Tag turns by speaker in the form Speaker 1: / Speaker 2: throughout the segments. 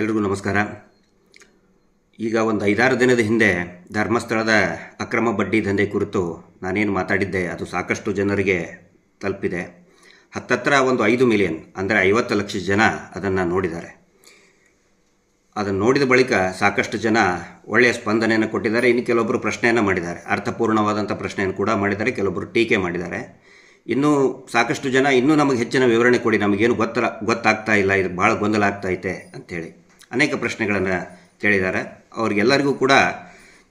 Speaker 1: ಎಲ್ರಿಗೂ ನಮಸ್ಕಾರ. ಈಗ ಒಂದು ಐದಾರು ದಿನದ ಹಿಂದೆ ಧರ್ಮಸ್ಥಳದ ಅಕ್ರಮ ಬಡ್ಡಿ ದಂಧೆ ಕುರಿತು ನಾನೇನು ಮಾತಾಡಿದ್ದೆ, ಅದು ಸಾಕಷ್ಟು ಜನರಿಗೆ ತಲುಪಿದೆ. ಹತ್ತತ್ರ ಒಂದು ಐದು ಮಿಲಿಯನ್ ಅಂದರೆ ಐವತ್ತು ಲಕ್ಷ ಜನ ಅದನ್ನು ನೋಡಿದ್ದಾರೆ. ಅದನ್ನು ನೋಡಿದ ಬಳಿಕ ಸಾಕಷ್ಟು ಜನ ಒಳ್ಳೆಯ ಸ್ಪಂದನೆಯನ್ನು ಕೊಟ್ಟಿದ್ದಾರೆ. ಇನ್ನು ಕೆಲವೊಬ್ಬರು ಪ್ರಶ್ನೆಯನ್ನು ಮಾಡಿದ್ದಾರೆ. ಅರ್ಥಪೂರ್ಣವಾದಂಥ ಪ್ರಶ್ನೆಯನ್ನು ಕೂಡ ಮಾಡಿದ್ದಾರೆ. ಕೆಲವೊಬ್ಬರು ಟೀಕೆ ಮಾಡಿದ್ದಾರೆ. ಇನ್ನೂ ಸಾಕಷ್ಟು ಜನ ಇನ್ನೂ ನಮಗೆ ಹೆಚ್ಚಿನ ವಿವರಣೆ ಕೊಡಿ. ನಮಗೇನು ಗೊತ್ತ ಗೊತ್ತಾಗ್ತಾ ಇಲ್ಲ. ಇದು ಭಾಳ ಗೊಂದಲ ಆಗ್ತಾ ಐತೆ ಅಂಥೇಳಿ ಅನೇಕ ಪ್ರಶ್ನೆಗಳನ್ನು ಕೇಳಿದ್ದಾರೆ. ಅವ್ರಿಗೆಲ್ಲರಿಗೂ ಕೂಡ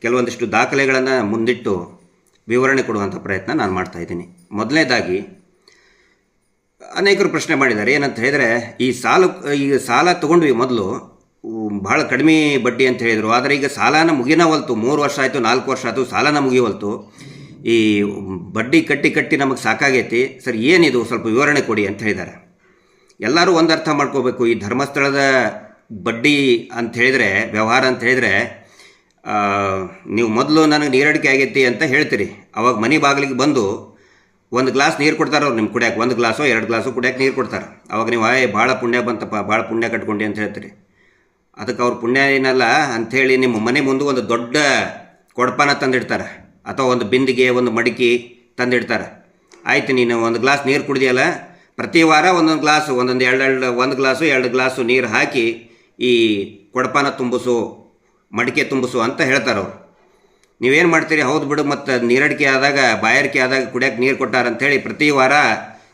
Speaker 1: ಕೆಲವೊಂದಿಷ್ಟು ದಾಖಲೆಗಳನ್ನು ಮುಂದಿಟ್ಟು ವಿವರಣೆ ಕೊಡುವಂಥ ಪ್ರಯತ್ನ ನಾನು ಮಾಡ್ತಾ ಇದ್ದೀನಿ. ಮೊದಲನೇದಾಗಿ, ಅನೇಕರು ಪ್ರಶ್ನೆ ಮಾಡಿದ್ದಾರೆ. ಏನಂತ ಹೇಳಿದರೆ, ಈ ಸಾಲ ಈಗ ಸಾಲ ತೊಗೊಂಡ್ವಿ ಮೊದಲು, ಭಾಳ ಕಡಿಮೆ ಬಡ್ಡಿ ಅಂತ ಹೇಳಿದರು. ಆದರೆ ಈಗ ಸಾಲನ ಮುಗಿನವಲ್ತು ಮೂರು ವರ್ಷ ಆಯಿತು, ನಾಲ್ಕು ವರ್ಷ ಆಯಿತು, ಸಾಲನ ಮುಗಿಯವಲ್ತು ಈ ಬಡ್ಡಿ ಕಟ್ಟಿ ಕಟ್ಟಿ ನಮಗೆ ಸಾಕಾಗೈತಿ. ಸರ್, ಏನಿದು? ಸ್ವಲ್ಪ ವಿವರಣೆ ಕೊಡಿ ಅಂತ ಹೇಳಿದ್ದಾರೆ. ಎಲ್ಲರೂ ಒಂದು ಅರ್ಥ ಮಾಡ್ಕೋಬೇಕು. ಈ ಧರ್ಮಸ್ಥಳದ ಬಡ್ಡಿ ಅಂತ ಹೇಳಿದರೆ, ವ್ಯವಹಾರ ಅಂತ ಹೇಳಿದರೆ ನೀವು ಮೊದಲು ನನಗೆ ನೀರಡಿಕೆ ಆಗೈತಿ ಅಂತ ಹೇಳ್ತೀರಿ. ಅವಾಗ ಮನೆ ಬಾಗಿಲಿಗೆ ಬಂದು ಒಂದು ಗ್ಲಾಸ್ ನೀರು ಕೊಡ್ತಾರೆ ಅವ್ರು ನಿಮ್ಮ ಕುಡಿಯೋಕೆ. ಒಂದು ಗ್ಲಾಸೋ, ಎರಡು ಗ್ಲಾಸೋ ಕುಡಿಯೋಕೆ ನೀರು ಕೊಡ್ತಾರೆ. ಅವಾಗ ನೀವು ಆಯ್ ಭಾಳ ಪುಣ್ಯ ಬಂತಪ್ಪ, ಭಾಳ ಪುಣ್ಯ ಕಟ್ಕೊಂಡು ಅಂತ ಹೇಳ್ತೀರಿ. ಅದಕ್ಕೆ ಅವ್ರ ಪುಣ್ಯ ಏನಲ್ಲ ಅಂಥೇಳಿ ನಿಮ್ಮ ಮನೆ ಮುಂದೆ ಒಂದು ದೊಡ್ಡ ಕೊಡಪಾನ ತಂದಿಡ್ತಾರೆ. ಅಥವಾ ಒಂದು ಬಿಂದಿಗೆ, ಒಂದು ಮಡಿಕೆ ತಂದಿಡ್ತಾರೆ. ಆಯ್ತು, ನೀನು ಒಂದು ಗ್ಲಾಸ್ ನೀರು ಕುಡಿದಿಯಲ್ಲ, ಪ್ರತಿ ವಾರ ಒಂದೊಂದು ಗ್ಲಾಸು, ಒಂದೊಂದು ಎರಡು ಎರಡು ಒಂದು ಗ್ಲಾಸು, ಎರಡು ಗ್ಲಾಸು ನೀರು ಹಾಕಿ ಈ ಕೊಡಪಾನ ತುಂಬಿಸು, ಮಡಿಕೆ ತುಂಬಿಸು ಅಂತ ಹೇಳ್ತಾರೆ ಅವರು. ನೀವೇನು ಮಾಡ್ತೀರಿ? ಹೌದು ಬಿಡು, ಮತ್ತು ನೀರಡಿಕೆ ಆದಾಗ, ಬಾಯಾರಿಕೆ ಆದಾಗ ಕುಡಿಯೋಕೆ ನೀರು ಕೊಟ್ಟಾರ ಅಂಥೇಳಿ ಪ್ರತಿ ವಾರ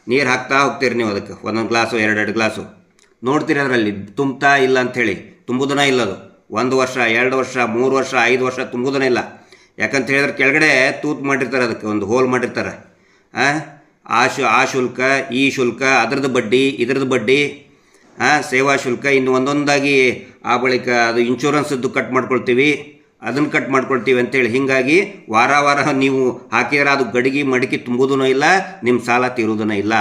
Speaker 1: ನೀರು ಹಾಕ್ತಾ ಹೋಗ್ತೀರಿ ನೀವು ಅದಕ್ಕೆ. ಒಂದೊಂದು ಗ್ಲಾಸು, ಎರಡೆರಡು ಗ್ಲಾಸು. ನೋಡ್ತೀರಿ ಅದರಲ್ಲಿ, ತುಂಬ್ತಾ ಇಲ್ಲ ಅಂಥೇಳಿ ತುಂಬುದನ ಇಲ್ಲ ಅದು. ಒಂದು ವರ್ಷ, ಎರಡು ವರ್ಷ, ಮೂರು ವರ್ಷ, ಐದು ವರ್ಷ ತುಂಬುದನ ಇಲ್ಲ. ಯಾಕಂತ ಹೇಳಿದ್ರೆ ಕೆಳಗಡೆ ತೂತು ಮಾಡಿರ್ತಾರೆ ಅದಕ್ಕೆ, ಒಂದು ಹೋಲ್ ಮಾಡಿರ್ತಾರೆ. ಆ? ಶು, ಆ ಶುಲ್ಕ, ಈ ಶುಲ್ಕ, ಅದ್ರದ್ದು ಬಡ್ಡಿ, ಇದ್ರದ್ದು ಬಡ್ಡಿ ಸೇವಾ ಶುಲ್ಕ ಇನ್ನು ಒಂದೊಂದಾಗಿ ಆ ಬಳಿಕ ಅದು ಇನ್ಶೂರೆನ್ಸದ್ದು ಕಟ್ ಮಾಡ್ಕೊಳ್ತೀವಿ. ಅದನ್ನು ಕಟ್ ಮಾಡ್ಕೊಳ್ತೀವಿ ಅಂತೇಳಿ. ಹೀಗಾಗಿ ವಾರ ವಾರ ನೀವು ಹಾಕಿದ್ರೆ ಅದು ಗಡಿಗೆ ಮಡಿಕೆ ತುಂಬುದೂ ಇಲ್ಲ ನಿಮ್ಮ ಸಾಲ ತೀರುವುದೂ ಇಲ್ಲ.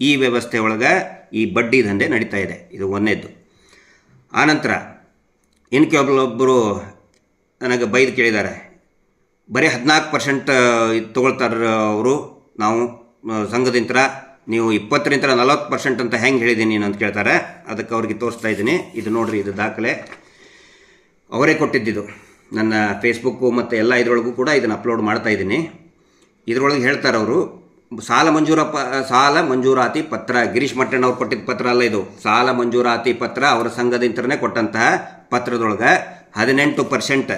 Speaker 1: ಈ ವ್ಯವಸ್ಥೆ ಒಳಗೆ ಈ ಬಡ್ಡಿ ದಂಧೆ ನಡೀತಾ ಇದೆ. ಇದು ಒಂದೇದ್ದು. ಆನಂತರ ಇನ್ನು ಕೆಲವೊಬ್ಬರು ನನಗೆ ಬೈದು ಕೇಳಿದ್ದಾರೆ ಬರೀ ಹದಿನಾಲ್ಕು ಪರ್ಸೆಂಟ್ ತೊಗೊಳ್ತಾರೆ ಅವರು ನಾವು ಆ, ಸಂಘದಿಂತ್ರ ನೀವು ಇಪ್ಪತ್ತರಿಂದ ನಲವತ್ತು ಪರ್ಸೆಂಟ್ ಅಂತ ಹೆಂಗೆ ಹೇಳಿದ್ದೀನಿ ಅಂತ ಕೇಳ್ತಾರೆ. ಅದಕ್ಕೆ ಅವ್ರಿಗೆ ತೋರಿಸ್ತಾ ಇದ್ದೀನಿ. ಇದು ನೋಡಿರಿ, ಇದು ದಾಖಲೆ. ಅವರೇ ಕೊಟ್ಟಿದ್ದಿದ್ದು ನನ್ನ ಫೇಸ್ಬುಕ್ಕು ಮತ್ತು ಎಲ್ಲ ಇದರೊಳಗೂ ಕೂಡ ಇದನ್ನು ಅಪ್ಲೋಡ್ ಮಾಡ್ತಾ ಇದ್ದೀನಿ. ಇದರೊಳಗೆ ಹೇಳ್ತಾರೆ ಅವರು, ಸಾಲ ಮಂಜೂರ ಪ, ಸಾಲ ಮಂಜೂರಾತಿ ಪತ್ರ. ಗಿರೀಶ್ ಮಟ್ಟಣ್ಣವ್ರು ಕೊಟ್ಟಿದ್ದ ಪತ್ರ ಅಲ್ಲ ಇದು. ಸಾಲ ಮಂಜೂರಾತಿ ಪತ್ರ ಅವರ ಸಂಘದಿಂದನೇ ಕೊಟ್ಟಂತಹ ಪತ್ರದೊಳಗೆ ಹದಿನೆಂಟು ಪರ್ಸೆಂಟ್.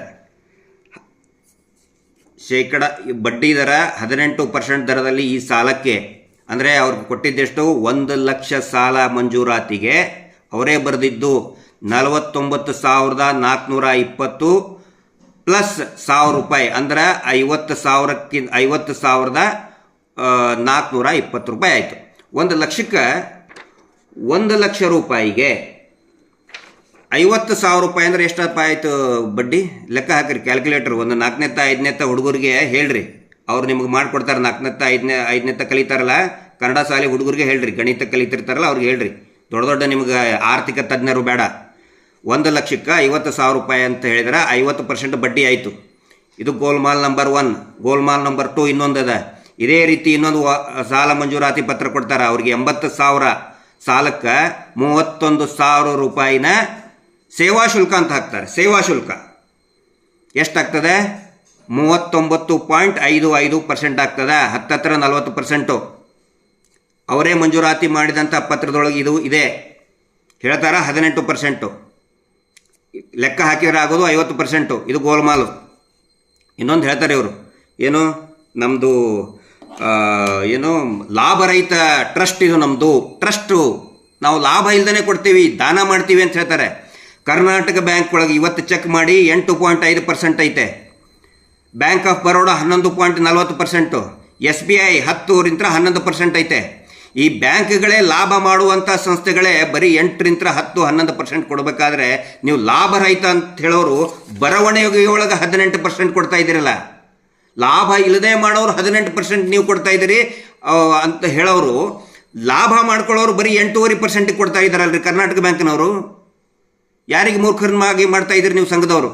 Speaker 1: ಶೇಕಡ, ಬಡ್ಡಿ ದರ ಹದಿನೆಂಟು ಪರ್ಸೆಂಟ್ ದರದಲ್ಲಿ ಈ ಸಾಲಕ್ಕೆ ಅಂದರೆ ಅವ್ರಿಗೆ ಕೊಟ್ಟಿದ್ದೆಷ್ಟು? ಒಂದು ಲಕ್ಷ ಸಾಲ ಮಂಜೂರಾತಿಗೆ. ಅವರೇ ಬರೆದಿದ್ದು ನಲವತ್ತೊಂಬತ್ತು ಸಾವಿರದ ನಾಲ್ಕುನೂರ ಇಪ್ಪತ್ತು ಪ್ಲಸ್ ಸಾವಿರ ರೂಪಾಯಿ. ಅಂದ್ರೆ ಐವತ್ತು ಸಾವಿರಕ್ಕಿಂತ ಐವತ್ತು ಸಾವಿರದ ನಾಲ್ಕುನೂರ ಇಪ್ಪತ್ತು ರೂಪಾಯಿ ಆಯಿತು. ಒಂದು ಲಕ್ಷಕ್ಕೆ ಒಂದು ಲಕ್ಷ ರೂಪಾಯಿಗೆ ಐವತ್ತು ಸಾವಿರ ರೂಪಾಯಿ ಅಂದ್ರೆ ಎಷ್ಟಪ್ಪ ಆಯಿತು ಬಡ್ಡಿ? ಲೆಕ್ಕ ಹಾಕಿರಿ ಕ್ಯಾಲ್ಕುಲೇಟರ್ ಒಂದು ನಾಲ್ಕನೇತ ಐದನೇತ ಹುಡುಗರಿಗೆ ಹೇಳ್ರಿ. ಅವ್ರು ನಿಮ್ಗೆ ಮಾಡ್ಕೊಡ್ತಾರೆ ನಾಲ್ಕನೇತ್ತ ಐದನೇ ಐದನೇತ್ತ ಕಲಿತಾರಲ್ಲ, ಕನ್ನಡ ಶಾಲೆ ಹುಡುಗರಿಗೆ ಹೇಳ್ರಿ, ಗಣಿತ ಕಲಿತಿರ್ತಾರಲ್ಲ, ಅವ್ರಿಗೆ ಹೇಳ್ರಿ. ದೊಡ್ಡ ದೊಡ್ಡ ನಿಮ್ಗೆ ಆರ್ಥಿಕ ತಜ್ಞರು ಬೇಡ. ಒಂದು ಲಕ್ಷಕ್ಕೆ ಐವತ್ತು ಸಾವಿರ ರೂಪಾಯಿ ಅಂತ ಹೇಳಿದ್ರೆ ಐವತ್ತು ಪರ್ಸೆಂಟ್ ಬಡ್ಡಿ ಆಯಿತು. ಇದು Golmaal number one, Golmaal number two ಇನ್ನೊಂದು ಅದ. ಇದೇ ರೀತಿ ಇನ್ನೊಂದು ಸಾಲ ಮಂಜೂರಾತಿ ಪತ್ರ ಕೊಡ್ತಾರೆ, ಅವ್ರಿಗೆ ಎಂಬತ್ತು ಸಾವಿರ ಸಾಲಕ್ಕೆ ಮೂವತ್ತೊಂದು ಸಾವಿರ ರೂಪಾಯಿನ ಸೇವಾ ಶುಲ್ಕ ಅಂತ ಹಾಕ್ತಾರೆ, ಸೇವಾ ಶುಲ್ಕ. ಎಷ್ಟಾಗ್ತದೆ ಮೂವತ್ತೊಂಬತ್ತು ಪಾಯಿಂಟ್ ಐದು ಐದು ಪರ್ಸೆಂಟ್ ಆಗ್ತದ? ಹತ್ತತ್ರ ನಲವತ್ತು ಪರ್ಸೆಂಟು ಅವರೇ ಮಂಜೂರಾತಿ ಮಾಡಿದಂಥ ಪತ್ರದೊಳಗೆ ಇದು ಇದೆ. ಹೇಳ್ತಾರ ಹದಿನೆಂಟು ಪರ್ಸೆಂಟು ಲೆಕ್ಕ ಹಾಕಿದ್ರೆ ಆಗೋದು ಐವತ್ತು ಪರ್ಸೆಂಟು ಇದು ಗೋಲ್ಮಾಲು. ಇನ್ನೊಂದು ಹೇಳ್ತಾರೆ ಇವರು. ಏನು? ನಮ್ಮದು ಏನು? ಲಾಭರಹಿತ ಟ್ರಸ್ಟ್ ಇದು ನಮ್ಮದು ಟ್ರಸ್ಟು. ನಾವು ಲಾಭ ಇಲ್ದೇ ಕೊಡ್ತೀವಿ, ದಾನ ಮಾಡ್ತೀವಿ ಅಂತ ಹೇಳ್ತಾರೆ. ಕರ್ನಾಟಕ ಬ್ಯಾಂಕ್ ಒಳಗೆ ಇವತ್ತು ಚೆಕ್ ಮಾಡಿ ಎಂಟು ಪಾಯಿಂಟ್ ಐದು ಪರ್ಸೆಂಟ್ ಐತೆ. ಬ್ಯಾಂಕ್ ಆಫ್ ಬರೋಡ ಹನ್ನೊಂದು ಪಾಯಿಂಟ್ ನಲ್ವತ್ತು ಪರ್ಸೆಂಟು, ಎಸ್ ಬಿ ಐ ಹತ್ತೂರಿಂದ ಹನ್ನೊಂದು ಪರ್ಸೆಂಟ್ ಐತೆ. ಈ ಬ್ಯಾಂಕ್ಗಳೇ ಲಾಭ ಮಾಡುವಂಥ ಸಂಸ್ಥೆಗಳೇ ಬರೀ ಎಂಟರಿಂದ ಹತ್ತು ಹನ್ನೊಂದು ಪರ್ಸೆಂಟ್ ಕೊಡಬೇಕಾದ್ರೆ ನೀವು ಲಾಭರಹಿತ ಅಂತ ಹೇಳೋರು ಬರವಣಿಗೆಯೊಳಗೆ ಹದಿನೆಂಟು ಪರ್ಸೆಂಟ್ ಕೊಡ್ತಾ ಇದ್ದೀರಲ್ಲ. ಲಾಭ ಇಲ್ಲದೆ ಮಾಡೋರು ಹದಿನೆಂಟು ಪರ್ಸೆಂಟ್ ನೀವು ಕೊಡ್ತಾ ಇದ್ದೀರಿ ಅಂತ ಹೇಳೋರು ಲಾಭ ಮಾಡ್ಕೊಳ್ಳೋರು ಬರೀ ಎಂಟೂವರೆ ಪರ್ಸೆಂಟಿಗೆ ಕೊಡ್ತಾ ಇದ್ದಾರಲ್ರಿ ಕರ್ನಾಟಕ ಬ್ಯಾಂಕ್ನವರು. ಯಾರಿಗೆ ಮೂರ್ಖರನ್ನಾಗಿ ಮಾಡ್ತಾ ಇದ್ದೀರಿ ನೀವು ಸಂಘದವರು?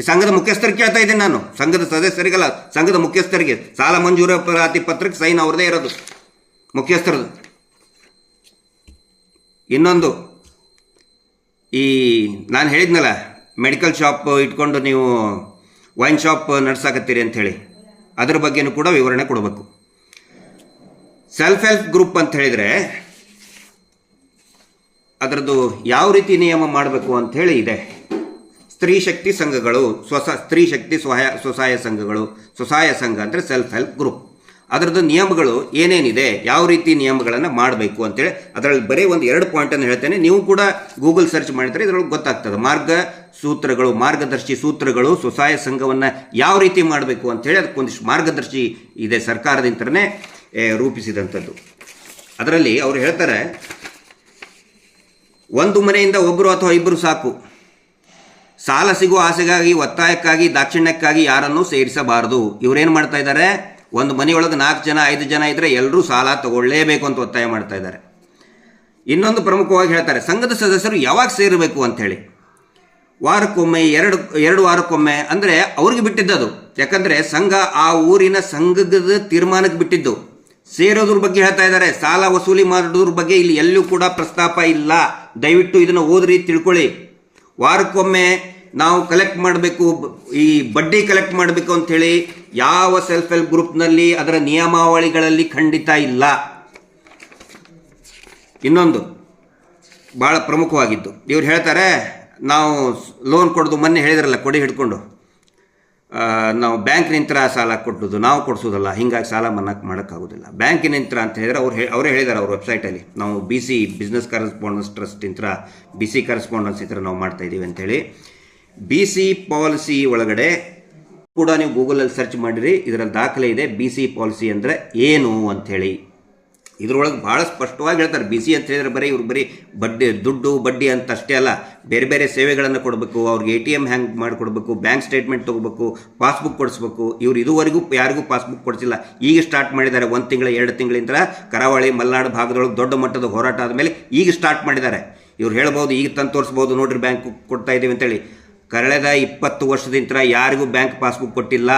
Speaker 1: ಈ ಸಂಘದ ಮುಖ್ಯಸ್ಥರಿಗೆ ಕೇಳ್ತಾ ಇದ್ದೀನಿ ನಾನು. ಸಂಘದ ಸದಸ್ಯರಿಗೆಲ್ಲ, ಸಂಘದ ಮುಖ್ಯಸ್ಥರಿಗೆ ಸಾಲ ಮಂಜೂರಾತಿ ಪತ್ರಕ್ಕೆ ಸೈನ್ ಅವ್ರದೇ ಇರೋದು ಮುಖ್ಯಸ್ಥರದು ಇನ್ನೊಂದು, ಈ ನಾನು ಹೇಳಿದ್ನಲ್ಲ, ಮೆಡಿಕಲ್ ಶಾಪ್ ಇಟ್ಕೊಂಡು ನೀವು ವೈನ್ ಶಾಪ್ ನಡ್ಸಾಕತ್ತೀರಿ ಅಂಥೇಳಿ. ಅದ್ರ ಬಗ್ಗೆನೂ ಕೂಡ ವಿವರಣೆ ಕೊಡಬೇಕು. ಸೆಲ್ಫ್ ಹೆಲ್ಪ್ ಗ್ರೂಪ್ ಅಂತ ಹೇಳಿದರೆ, ಅದರದ್ದು ಯಾವ ರೀತಿ ನಿಯಮ ಮಾಡಬೇಕು ಅಂಥೇಳಿ ಇದೆ. ಸ್ತ್ರೀ ಶಕ್ತಿ ಸಂಘಗಳು, ಸ್ವಸ, ಸ್ತ್ರೀ ಶಕ್ತಿ ಸ್ವಯ, ಸ್ವಸಹಾಯ ಸಂಘಗಳು, ಸ್ವಸಹಾಯ ಸಂಘ ಅಂದರೆ ಸೆಲ್ಫ್ ಹೆಲ್ಪ್ ಗ್ರೂಪ್ ಅದರದ್ದು ನಿಯಮಗಳು ಏನೇನಿದೆ, ಯಾವ ರೀತಿ ನಿಯಮಗಳನ್ನು ಮಾಡಬೇಕು ಅಂತೇಳಿ ಅದರಲ್ಲಿ ಬರೀ ಒಂದು ಎರಡು ಪಾಯಿಂಟನ್ನು ಹೇಳ್ತೇನೆ. ನೀವು ಕೂಡ ಗೂಗಲ್ ಸರ್ಚ್ ಮಾಡಿದರೆ ಇದರೊಳಗೆ ಗೊತ್ತಾಗ್ತದೆ. ಮಾರ್ಗ ಸೂತ್ರಗಳು, ಮಾರ್ಗದರ್ಶಿ ಸೂತ್ರಗಳು, ಸ್ವಸಹಾಯ ಸಂಘವನ್ನು ಯಾವ ರೀತಿ ಮಾಡಬೇಕು ಅಂತೇಳಿ ಅದಕ್ಕೊಂದಿಷ್ಟು ಮಾರ್ಗದರ್ಶಿ ಇದೆ ಸರ್ಕಾರದಿಂದನೇ ರೂಪಿಸಿದಂಥದ್ದು. ಅದರಲ್ಲಿ ಅವರು ಹೇಳ್ತಾರೆ, ಒಂದು ಮನೆಯಿಂದ ಒಬ್ಬರು ಅಥವಾ ಇಬ್ಬರು ಸಾಕು. ಸಾಲ ಸಿಗುವ ಆಸೆಗಾಗಿ, ಒತ್ತಾಯಕ್ಕಾಗಿ, ದಾಕ್ಷಿಣ್ಯಕ್ಕಾಗಿ ಯಾರನ್ನೂ ಸೇರಿಸಬಾರದು. ಇವರೇನು ಮಾಡ್ತಾ ಇದ್ದಾರೆ? ಒಂದು ಮನೆಯೊಳಗೆ ನಾಲ್ಕು ಜನ, ಐದು ಜನ ಇದ್ದರೆ ಎಲ್ಲರೂ ಸಾಲ ತಗೊಳ್ಳೇಬೇಕು ಅಂತ ಒತ್ತಾಯ ಮಾಡ್ತಾ ಇದ್ದಾರೆ. ಇನ್ನೊಂದು ಪ್ರಮುಖವಾಗಿ ಹೇಳ್ತಾರೆ, ಸಂಘದ ಸದಸ್ಯರು ಯಾವಾಗ ಸೇರಬೇಕು ಅಂಥೇಳಿ. ವಾರಕ್ಕೊಮ್ಮೆ, ಎರಡು ಎರಡು ವಾರಕ್ಕೊಮ್ಮೆ, ಅಂದರೆ ಅವ್ರಿಗೆ ಬಿಟ್ಟಿದ್ದದು. ಯಾಕಂದರೆ ಸಂಘ ಆ ಊರಿನ ಸಂಘದ ತೀರ್ಮಾನಕ್ಕೆ ಬಿಟ್ಟಿದ್ದು. ಸೇರೋದ್ರ ಬಗ್ಗೆ ಹೇಳ್ತಾ ಇದ್ದಾರೆ, ಸಾಲ ವಸೂಲಿ ಮಾಡೋದ್ರ ಬಗ್ಗೆ ಇಲ್ಲಿ ಎಲ್ಲೂ ಕೂಡ ಪ್ರಸ್ತಾಪ ಇಲ್ಲ. ದಯವಿಟ್ಟು ಇದನ್ನು ಓದ್ರಿ, ತಿಳ್ಕೊಳ್ಳಿ. ವಾರಕ್ಕೊಮ್ಮೆ ನಾವು ಕಲೆಕ್ಟ್ ಮಾಡಬೇಕು, ಈ ಬಡ್ಡಿ ಕಲೆಕ್ಟ್ ಮಾಡಬೇಕು ಅಂಥೇಳಿ ಯಾವ ಸೆಲ್ಫ್ ಹೆಲ್ಪ್ ಗ್ರೂಪ್ನಲ್ಲಿ ಅದರ ನಿಯಮಾವಳಿಗಳಲ್ಲಿ ಖಂಡಿತ ಇಲ್ಲ. ಇನ್ನೊಂದು ಭಾಳ ಪ್ರಮುಖವಾಗಿದ್ದು. ಇವ್ರು ಹೇಳ್ತಾರೆ, ನಾವು ಲೋನ್ ಕೊಡೋದು ಮೊನ್ನೆ ಹೇಳಿದ್ರಲ್ಲ, ಕೊಡಿ ಹಿಡ್ಕೊಂಡು. ನಾವು ಬ್ಯಾಂಕ್ನಿಂದ ಸಾಲ ಕೊಟ್ಟದ್ದು ನಾವು ಕೊಡಿಸೋದಲ್ಲ, ಹಿಂಗಾಗಿ ಸಾಲ ಮನ್ನಾಕ್ ಮಾಡೋಕ್ಕಾಗೋದಿಲ್ಲ. ಬ್ಯಾಂಕಿನಿಂದ ಅಂತ ಹೇಳಿದ್ರೆ ಅವ್ರು ಹೇ, ಅವರೇ ಹೇಳಿದ್ದಾರೆ ಅವ್ರ ವೆಬ್ಸೈಟಲ್ಲಿ ನಾವು B C business correspondence trust ಇಂತ್ರ B C correspondence ಇಂತ್ರ ನಾವು ಮಾಡ್ತಾ ಇದ್ದೀವಿ ಅಂತೇಳಿ. ಬಿ ಸಿ ಪಾಲಿಸಿ ಒಳಗಡೆ ಕೂಡ ನೀವು ಗೂಗಲಲ್ಲಿ ಸರ್ಚ್ ಮಾಡಿರಿ, ಇದರಲ್ಲಿ ದಾಖಲೆ ಇದೆ ಬಿ ಸಿ ಪಾಲಿಸಿ ಅಂದರೆ ಏನು ಅಂಥೇಳಿ ಇದ್ರೊಳಗೆ ಭಾಳ ಸ್ಪಷ್ಟವಾಗಿ ಹೇಳ್ತಾರೆ ಬಿ ಸಿ ಅಂತ ಹೇಳಿದ್ರೆ ಬರೀ ಇವ್ರು ಬರೀ ಬಡ್ಡಿ, ದುಡ್ಡು ಬಡ್ಡಿ ಅಂತ ಅಷ್ಟೇ ಅಲ್ಲ ಬೇರೆ ಬೇರೆ ಸೇವೆಗಳನ್ನು ಕೊಡಬೇಕು, ಅವ್ರಿಗೆ ಎ ಟಿ ಎಂ ಹ್ಯಾಂಗ್ ಮಾಡಿಕೊಡ್ಬೇಕು, ಬ್ಯಾಂಕ್ ಸ್ಟೇಟ್ಮೆಂಟ್ ತೊಗೋಬೇಕು, ಪಾಸ್ಬುಕ್ ಕೊಡಿಸ್ಬೇಕು. ಇವ್ರು ಇದುವರೆಗೂ ಯಾರಿಗೂ ಪಾಸ್ಬುಕ್ ಕೊಡಿಸಿಲ್ಲ. ಈಗ ಸ್ಟಾರ್ಟ್ ಮಾಡಿದ್ದಾರೆ, ಒಂದು ತಿಂಗಳ, ಎರಡು ತಿಂಗಳಿಂದ ಕರಾವಳಿ, ಮಲೆನಾಡು ಭಾಗದೊಳಗೆ ದೊಡ್ಡ ಮಟ್ಟದ ಹೋರಾಟ ಆದಮೇಲೆ ಈಗ ಸ್ಟಾರ್ಟ್ ಮಾಡಿದ್ದಾರೆ. ಇವ್ರು ಹೇಳ್ಬೋದು, ಈಗ ತಂದು ತೋರಿಸ್ಬೋದು, ನೋಡ್ರಿ ಬ್ಯಾಂಕ್ ಕೊಡ್ತಾ ಇದ್ದೀವಿ ಅಂತೇಳಿ. ಕಳೆದ ಇಪ್ಪತ್ತು ವರ್ಷದಿಂದ ಯಾರಿಗೂ ಬ್ಯಾಂಕ್ ಪಾಸ್ಬುಕ್ ಕೊಟ್ಟಿಲ್ಲ.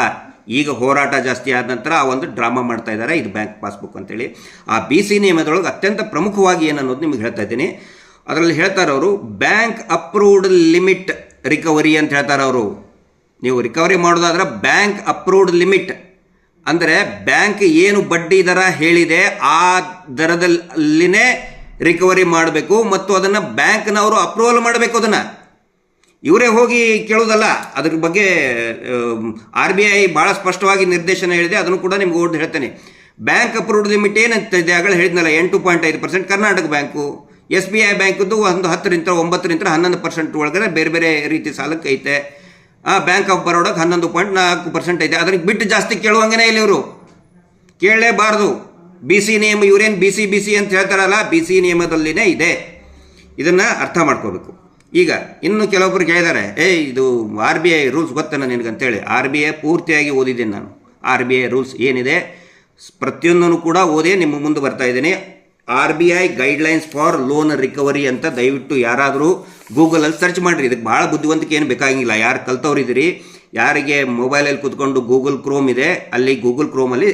Speaker 1: ಈಗ ಹೋರಾಟ ಜಾಸ್ತಿ ಆದ ನಂತರ ಆ ಒಂದು ಡ್ರಾಮಾ ಮಾಡ್ತಾ ಇದ್ದಾರೆ, ಇದು ಬ್ಯಾಂಕ್ ಪಾಸ್ಬುಕ್ ಅಂತೇಳಿ. ಆ ಬಿ ಸಿ ನಿಯಮದೊಳಗೆ ಅತ್ಯಂತ ಪ್ರಮುಖವಾಗಿ ಏನನ್ನೋದು ನಿಮಗೆ ಹೇಳ್ತಾ ಇದ್ದೀನಿ. ಅದರಲ್ಲಿ ಹೇಳ್ತಾರೆ ಅವರು ಬ್ಯಾಂಕ್ ಅಪ್ರೂವ್ಡ್ ಲಿಮಿಟ್ ರಿಕವರಿ ಅಂತ ಹೇಳ್ತಾರೆ ಅವರು. ನೀವು ರಿಕವರಿ ಮಾಡೋದಾದ್ರೆ ಬ್ಯಾಂಕ್ ಅಪ್ರೂವ್ಡ್ ಲಿಮಿಟ್ ಅಂದರೆ ಬ್ಯಾಂಕ್ ಏನು ಬಡ್ಡಿ ದರ ಹೇಳಿದೆ, ಆ ದರದಲ್ಲಿನೇ ರಿಕವರಿ ಮಾಡಬೇಕು ಮತ್ತು ಅದನ್ನು ಬ್ಯಾಂಕ್ನವರು ಅಪ್ರೂವಲ್ ಮಾಡಬೇಕು ಅದನ್ನು. ಇವರೇ ಹೋಗಿ ಕೇಳೋದಲ್ಲ, ಅದ್ರ ಬಗ್ಗೆ ಆರ್ ಬಿ ಐ ಭಾಳ ಸ್ಪಷ್ಟವಾಗಿ ನಿರ್ದೇಶನ ಹೇಳಿದೆ, ಅದನ್ನು ಕೂಡ ನಿಮ್ಗೆ ಓಡ್ ಹೇಳ್ತೇನೆ. ಬ್ಯಾಂಕ್ ಅಪ್ರೂವ್ಡ್ ಲಿಮಿಟ್ ಏನಂತ ಇದೆ ಆಗಲೇ ಹೇಳಿದ್ನಲ್ಲ, ಎಂಟು ಪಾಯಿಂಟ್ ಐದು percent Karnataka bank. S B I ಬ್ಯಾಂಕದ್ದು ಒಂದು ಹತ್ತರಿಂದ ಒಂಬತ್ತರಿಂದ ಹನ್ನೊಂದು ಪರ್ಸೆಂಟ್ ಒಳಗಡೆ ಬೇರೆ ಬೇರೆ ರೀತಿ ಸಾಲಕ್ಕೆ ಐತೆ. ಆ ಬ್ಯಾಂಕ್ ಆಫ್ ಬರೋಡಕ್ಕೆ ಹನ್ನೊಂದು ಪಾಯಿಂಟ್ ನಾಲ್ಕು ಪರ್ಸೆಂಟ್ ಐತೆ. ಅದಕ್ಕೆ ಬಿಟ್ಟು ಜಾಸ್ತಿ ಕೇಳುವಂಗನೇ ಇಲ್ಲ ಇವರು. ಕೇಳಲೇಬಾರ್ದು. ಬಿ ಸಿ ನಿಯಮ, ಇವರೇನು ಬಿ ಸಿ ಬಿ ಸಿ ಅಂತ ಹೇಳ್ತಾರಲ್ಲ ಬಿ ಸಿ ನಿಯಮದಲ್ಲಿನೇ ಇದೆ. ಇದನ್ನು ಅರ್ಥ ಮಾಡ್ಕೋಬೇಕು. ಈಗ ಇನ್ನು ಕೆಲವೊಬ್ಬರು ಕೇಳಿದ್ದಾರೆ ಏ ಇದು ಆರ್ ಬಿ ಐ ರೂಲ್ಸ್ ಗೊತ್ತೇನ ನಿನಗಂತೇಳಿ. ಆರ್ ಬಿ ಐ ಪೂರ್ತಿಯಾಗಿ ಓದಿದ್ದೀನಿ ನಾನು. ಆರ್ ಬಿ ಐ ರೂಲ್ಸ್ ಏನಿದೆ? ಪ್ರತಿಯೊಂದನ್ನು ಕೂಡ ಓದಿ ನಿಮ್ಮ ಮುಂದೆ ಬರ್ತಾ ಇದ್ದೀನಿ. R B I guidelines for loan recovery ಅಂತ ದಯವಿಟ್ಟು ಯಾರಾದರೂ ಗೂಗಲಲ್ಲಿ ಸರ್ಚ್ ಮಾಡಿರಿ. ಇದಕ್ಕೆ ಭಾಳ ಬುದ್ಧಿವಂತಿಕೆ ಏನು ಬೇಕಾಗಿಲ್ಲ. ಯಾರು ಕಲ್ತವ್ರಿದ್ದೀರಿ, ಯಾರಿಗೆ ಮೊಬೈಲಲ್ಲಿ ಕೂತ್ಕೊಂಡು ಗೂಗಲ್ ಕ್ರೋಮ್ ಇದೆ, ಅಲ್ಲಿ Google ಕ್ರೋಮಲ್ಲಿ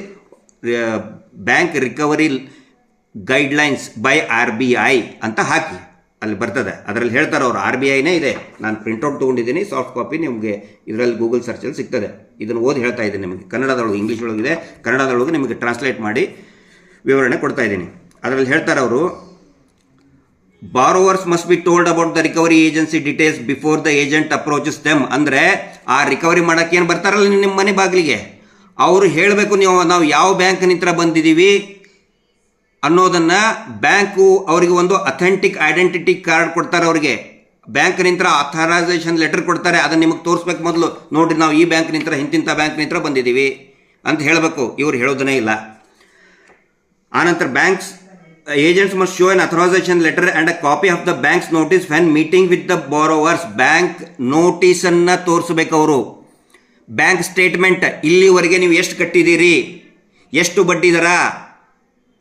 Speaker 1: bank recovery guidelines by R B I ಅಂತ ಹಾಕಿ. ಅಲ್ಲಿ ಬರ್ತದೆ. ಅದರಲ್ಲಿ ಹೇಳ್ತಾರೆ ಅವರು, ಆರ್ ಬಿ ಐನೇ ಇದೆ. ನಾನು ಪ್ರಿಂಟೌಟ್ ತೊಗೊಂಡಿದ್ದೀನಿ ಸಾಫ್ಟ್ ಕಾಪಿ ನಿಮಗೆ ಇದರಲ್ಲಿ ಗೂಗಲ್ ಸರ್ಚಲ್ಲಿ ಸಿಗ್ತದೆ. ಇದನ್ನು ಓದಿ ಹೇಳ್ತಾ ಇದ್ದೀನಿ ನಿಮಗೆ. ಕನ್ನಡದೊಳಗೆ ಇಂಗ್ಲೀಷ್ ಒಳಗಿದೆ. ಕನ್ನಡದೊಳಗೆ ನಿಮಗೆ ಟ್ರಾನ್ಸ್ಲೇಟ್ ಮಾಡಿ ವಿವರಣೆ ಕೊಡ್ತಾ ಇದ್ದೀನಿ. ಅದರಲ್ಲಿ ಹೇಳ್ತಾರೆ ಅವರು borrowers must be told about the recovery agency details before the agent approaches them ಅಂದರೆ, ಆ ರಿಕವರಿ ಮಾಡೋಕ್ಕೆ ಏನು ಬರ್ತಾರಲ್ಲ ನಿಮ್ಮ ಮನೆ ಬಾಗಿಲಿಗೆ? ಅವರು ಹೇಳಬೇಕು ನೀವು, ನಾವು ಯಾವ ಬ್ಯಾಂಕ್ನಿಂದ ಬಂದಿದ್ದೀವಿ ಅನ್ನೋದನ್ನು ಬ್ಯಾಂಕು ಅವರಿಗೆ ಒಂದು ಅಥೆಂಟಿಕ್ ಐಡೆಂಟಿಟಿ ಕಾರ್ಡ್ ಕೊಡ್ತಾರೆ ಅವರಿಗೆ. ಬ್ಯಾಂಕ್ ನಿಂತರ ಅಥರೈಸೇಷನ್ ಲೆಟರ್ ಕೊಡ್ತಾರೆ, ಅದನ್ನು ನಿಮಗೆ ತೋರಿಸ್ಬೇಕು ಮೊದಲು. ನೋಡಿ ನಾವು ಈ ಬ್ಯಾಂಕ್ ಬ್ಯಾಂಕ್ನಿಂದ ಇಂತಿಂಥ ಬ್ಯಾಂಕ್ನಿಂದ ಬಂದಿದ್ದೀವಿ ಅಂತ ಹೇಳಬೇಕು. ಇವರು ಹೇಳೋದನ್ನೇ ಇಲ್ಲ. ಆನಂತರ banks agents must show an authorisation letter and a copy of the bank's notice when meeting with the borrowers bank ನೋಟಿಸನ್ನು ತೋರಿಸ್ಬೇಕು ಅವರು. ಬ್ಯಾಂಕ್ ಸ್ಟೇಟ್ಮೆಂಟ್ ಇಲ್ಲಿವರೆಗೆ ನೀವು ಎಷ್ಟು ಕಟ್ಟಿದ್ದೀರಿ? ಎಷ್ಟು ಬಡ್ಡಿ ದರ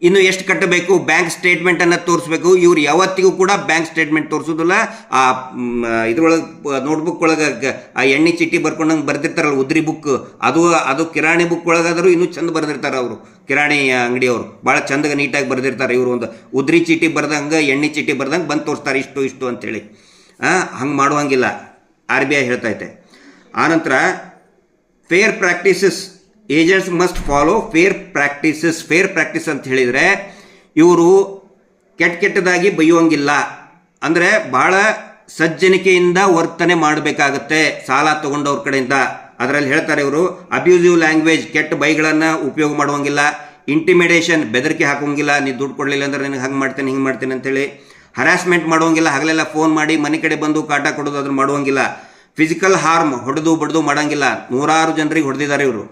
Speaker 1: ಇನ್ನು ಎಷ್ಟು ಕಟ್ಟಬೇಕು? ಬ್ಯಾಂಕ್ ಸ್ಟೇಟ್ಮೆಂಟ್ ಸ್ಟೇಟ್ಮೆಂಟನ್ನು ತೋರಿಸ್ಬೇಕು. ಇವ್ರು ಯಾವತ್ತಿಗೂ ಕೂಡ ಬ್ಯಾಂಕ್ ಸ್ಟೇಟ್ಮೆಂಟ್ ತೋರಿಸೋದಿಲ್ಲ. ಆ ಇದ್ರೊಳಗೆ ನೋಟ್ಬುಕ್ ಒಳಗೆ ಆ ಎಣ್ಣೆ ಚಿಟ್ಟಿ ಬರ್ಕೊಂಡಂಗೆ ಬರ್ದಿರ್ತಾರಲ್ಲ, ಉದ್ರಿ ಬುಕ್ ಅದು ಅದು ಕಿರಾಣಿ ಬುಕ್ ಒಳಗಾದರೂ ಇನ್ನೂ ಚಂದ ಬರ್ದಿರ್ತಾರೆ ಅವರು. ಕಿರಾಣಿ ಅಂಗಡಿಯವರು. ಭಾಳ ಚಂದಗೆ ನೀಟಾಗಿ ಬರ್ದಿರ್ತಾರೆ ಇವರು ಒಂದು. ಉದ್ರಿ ಚೀಟಿ ಬರ್ದಂಗೆ, ಎಣ್ಣೆ ಚೀಟಿ ಬರ್ದಂಗೆ ಬಂದು ತೋರಿಸ್ತಾರೆ ಇಷ್ಟು ಇಷ್ಟು ಅಂತೇಳಿ. ಹಂಗೆ ಮಾಡುವಂಗಿಲ್ಲ. ಆರ್ ಬಿ ಐ ಹೇಳ್ತೈತೆ ಆನಂತರ fair practices agents must follow fair practices fair practice ಅಂತ ಹೇಳಿದರೆ, ಇವರು ಕೆಟ್ಟ ಕೆಟ್ಟದಾಗಿ ಬೈಯೋಂಗಿಲ್ಲ ಅಂದರೆ ಭಾಳ ಸಜ್ಜನಿಕೆಯಿಂದ ವರ್ತನೆ ಮಾಡಬೇಕಾಗತ್ತೆ ಸಾಲ ತಗೊಂಡವ್ರ ಕಡೆಯಿಂದ. ಅದರಲ್ಲಿ ಹೇಳ್ತಾರೆ ಇವರು ಅಬ್ಯೂಸಿವ್ ಲ್ಯಾಂಗ್ವೇಜ್ ಕೆಟ್ಟ ಬೈಗಳನ್ನು ಉಪಯೋಗ ಮಾಡುವಂಗಿಲ್ಲ. ಇಂಟಿಮಿಡೇಷನ್ ಬೆದರಿಕೆ ಹಾಕೋಂಗಿಲ್ಲ ನೀ ದುಡ್ಡು ಕೊಡಲಿಲ್ಲ ಅಂದ್ರೆ ನಿನಗೆ ಹಂಗೆ ಮಾಡ್ತೇನೆ, ಹಿಂಗೆ ಮಾಡ್ತೇನೆ ಅಂತೇಳಿ ಹರಾಸ್ಮೆಂಟ್ ಮಾಡುವಂಗಿಲ್ಲ. ಹಗಲೆಲ್ಲ ಫೋನ್ ಮಾಡಿ ಮನೆ ಕಡೆ ಬಂದು ಕಾಟ ಕೊಡೋದು ಅದನ್ನು ಮಾಡುವಂಗಿಲ್ಲ. ಫಿಸಿಕಲ್ ಹಾರ್ಮ್ ಹೊಡೆದು ಬಡಿದು ಮಾಡೋಂಗಿಲ್ಲ. ನೂರಾರು ಜನರಿಗೆ ಹೊಡೆದಿದ್ದಾರೆ ಇವರು.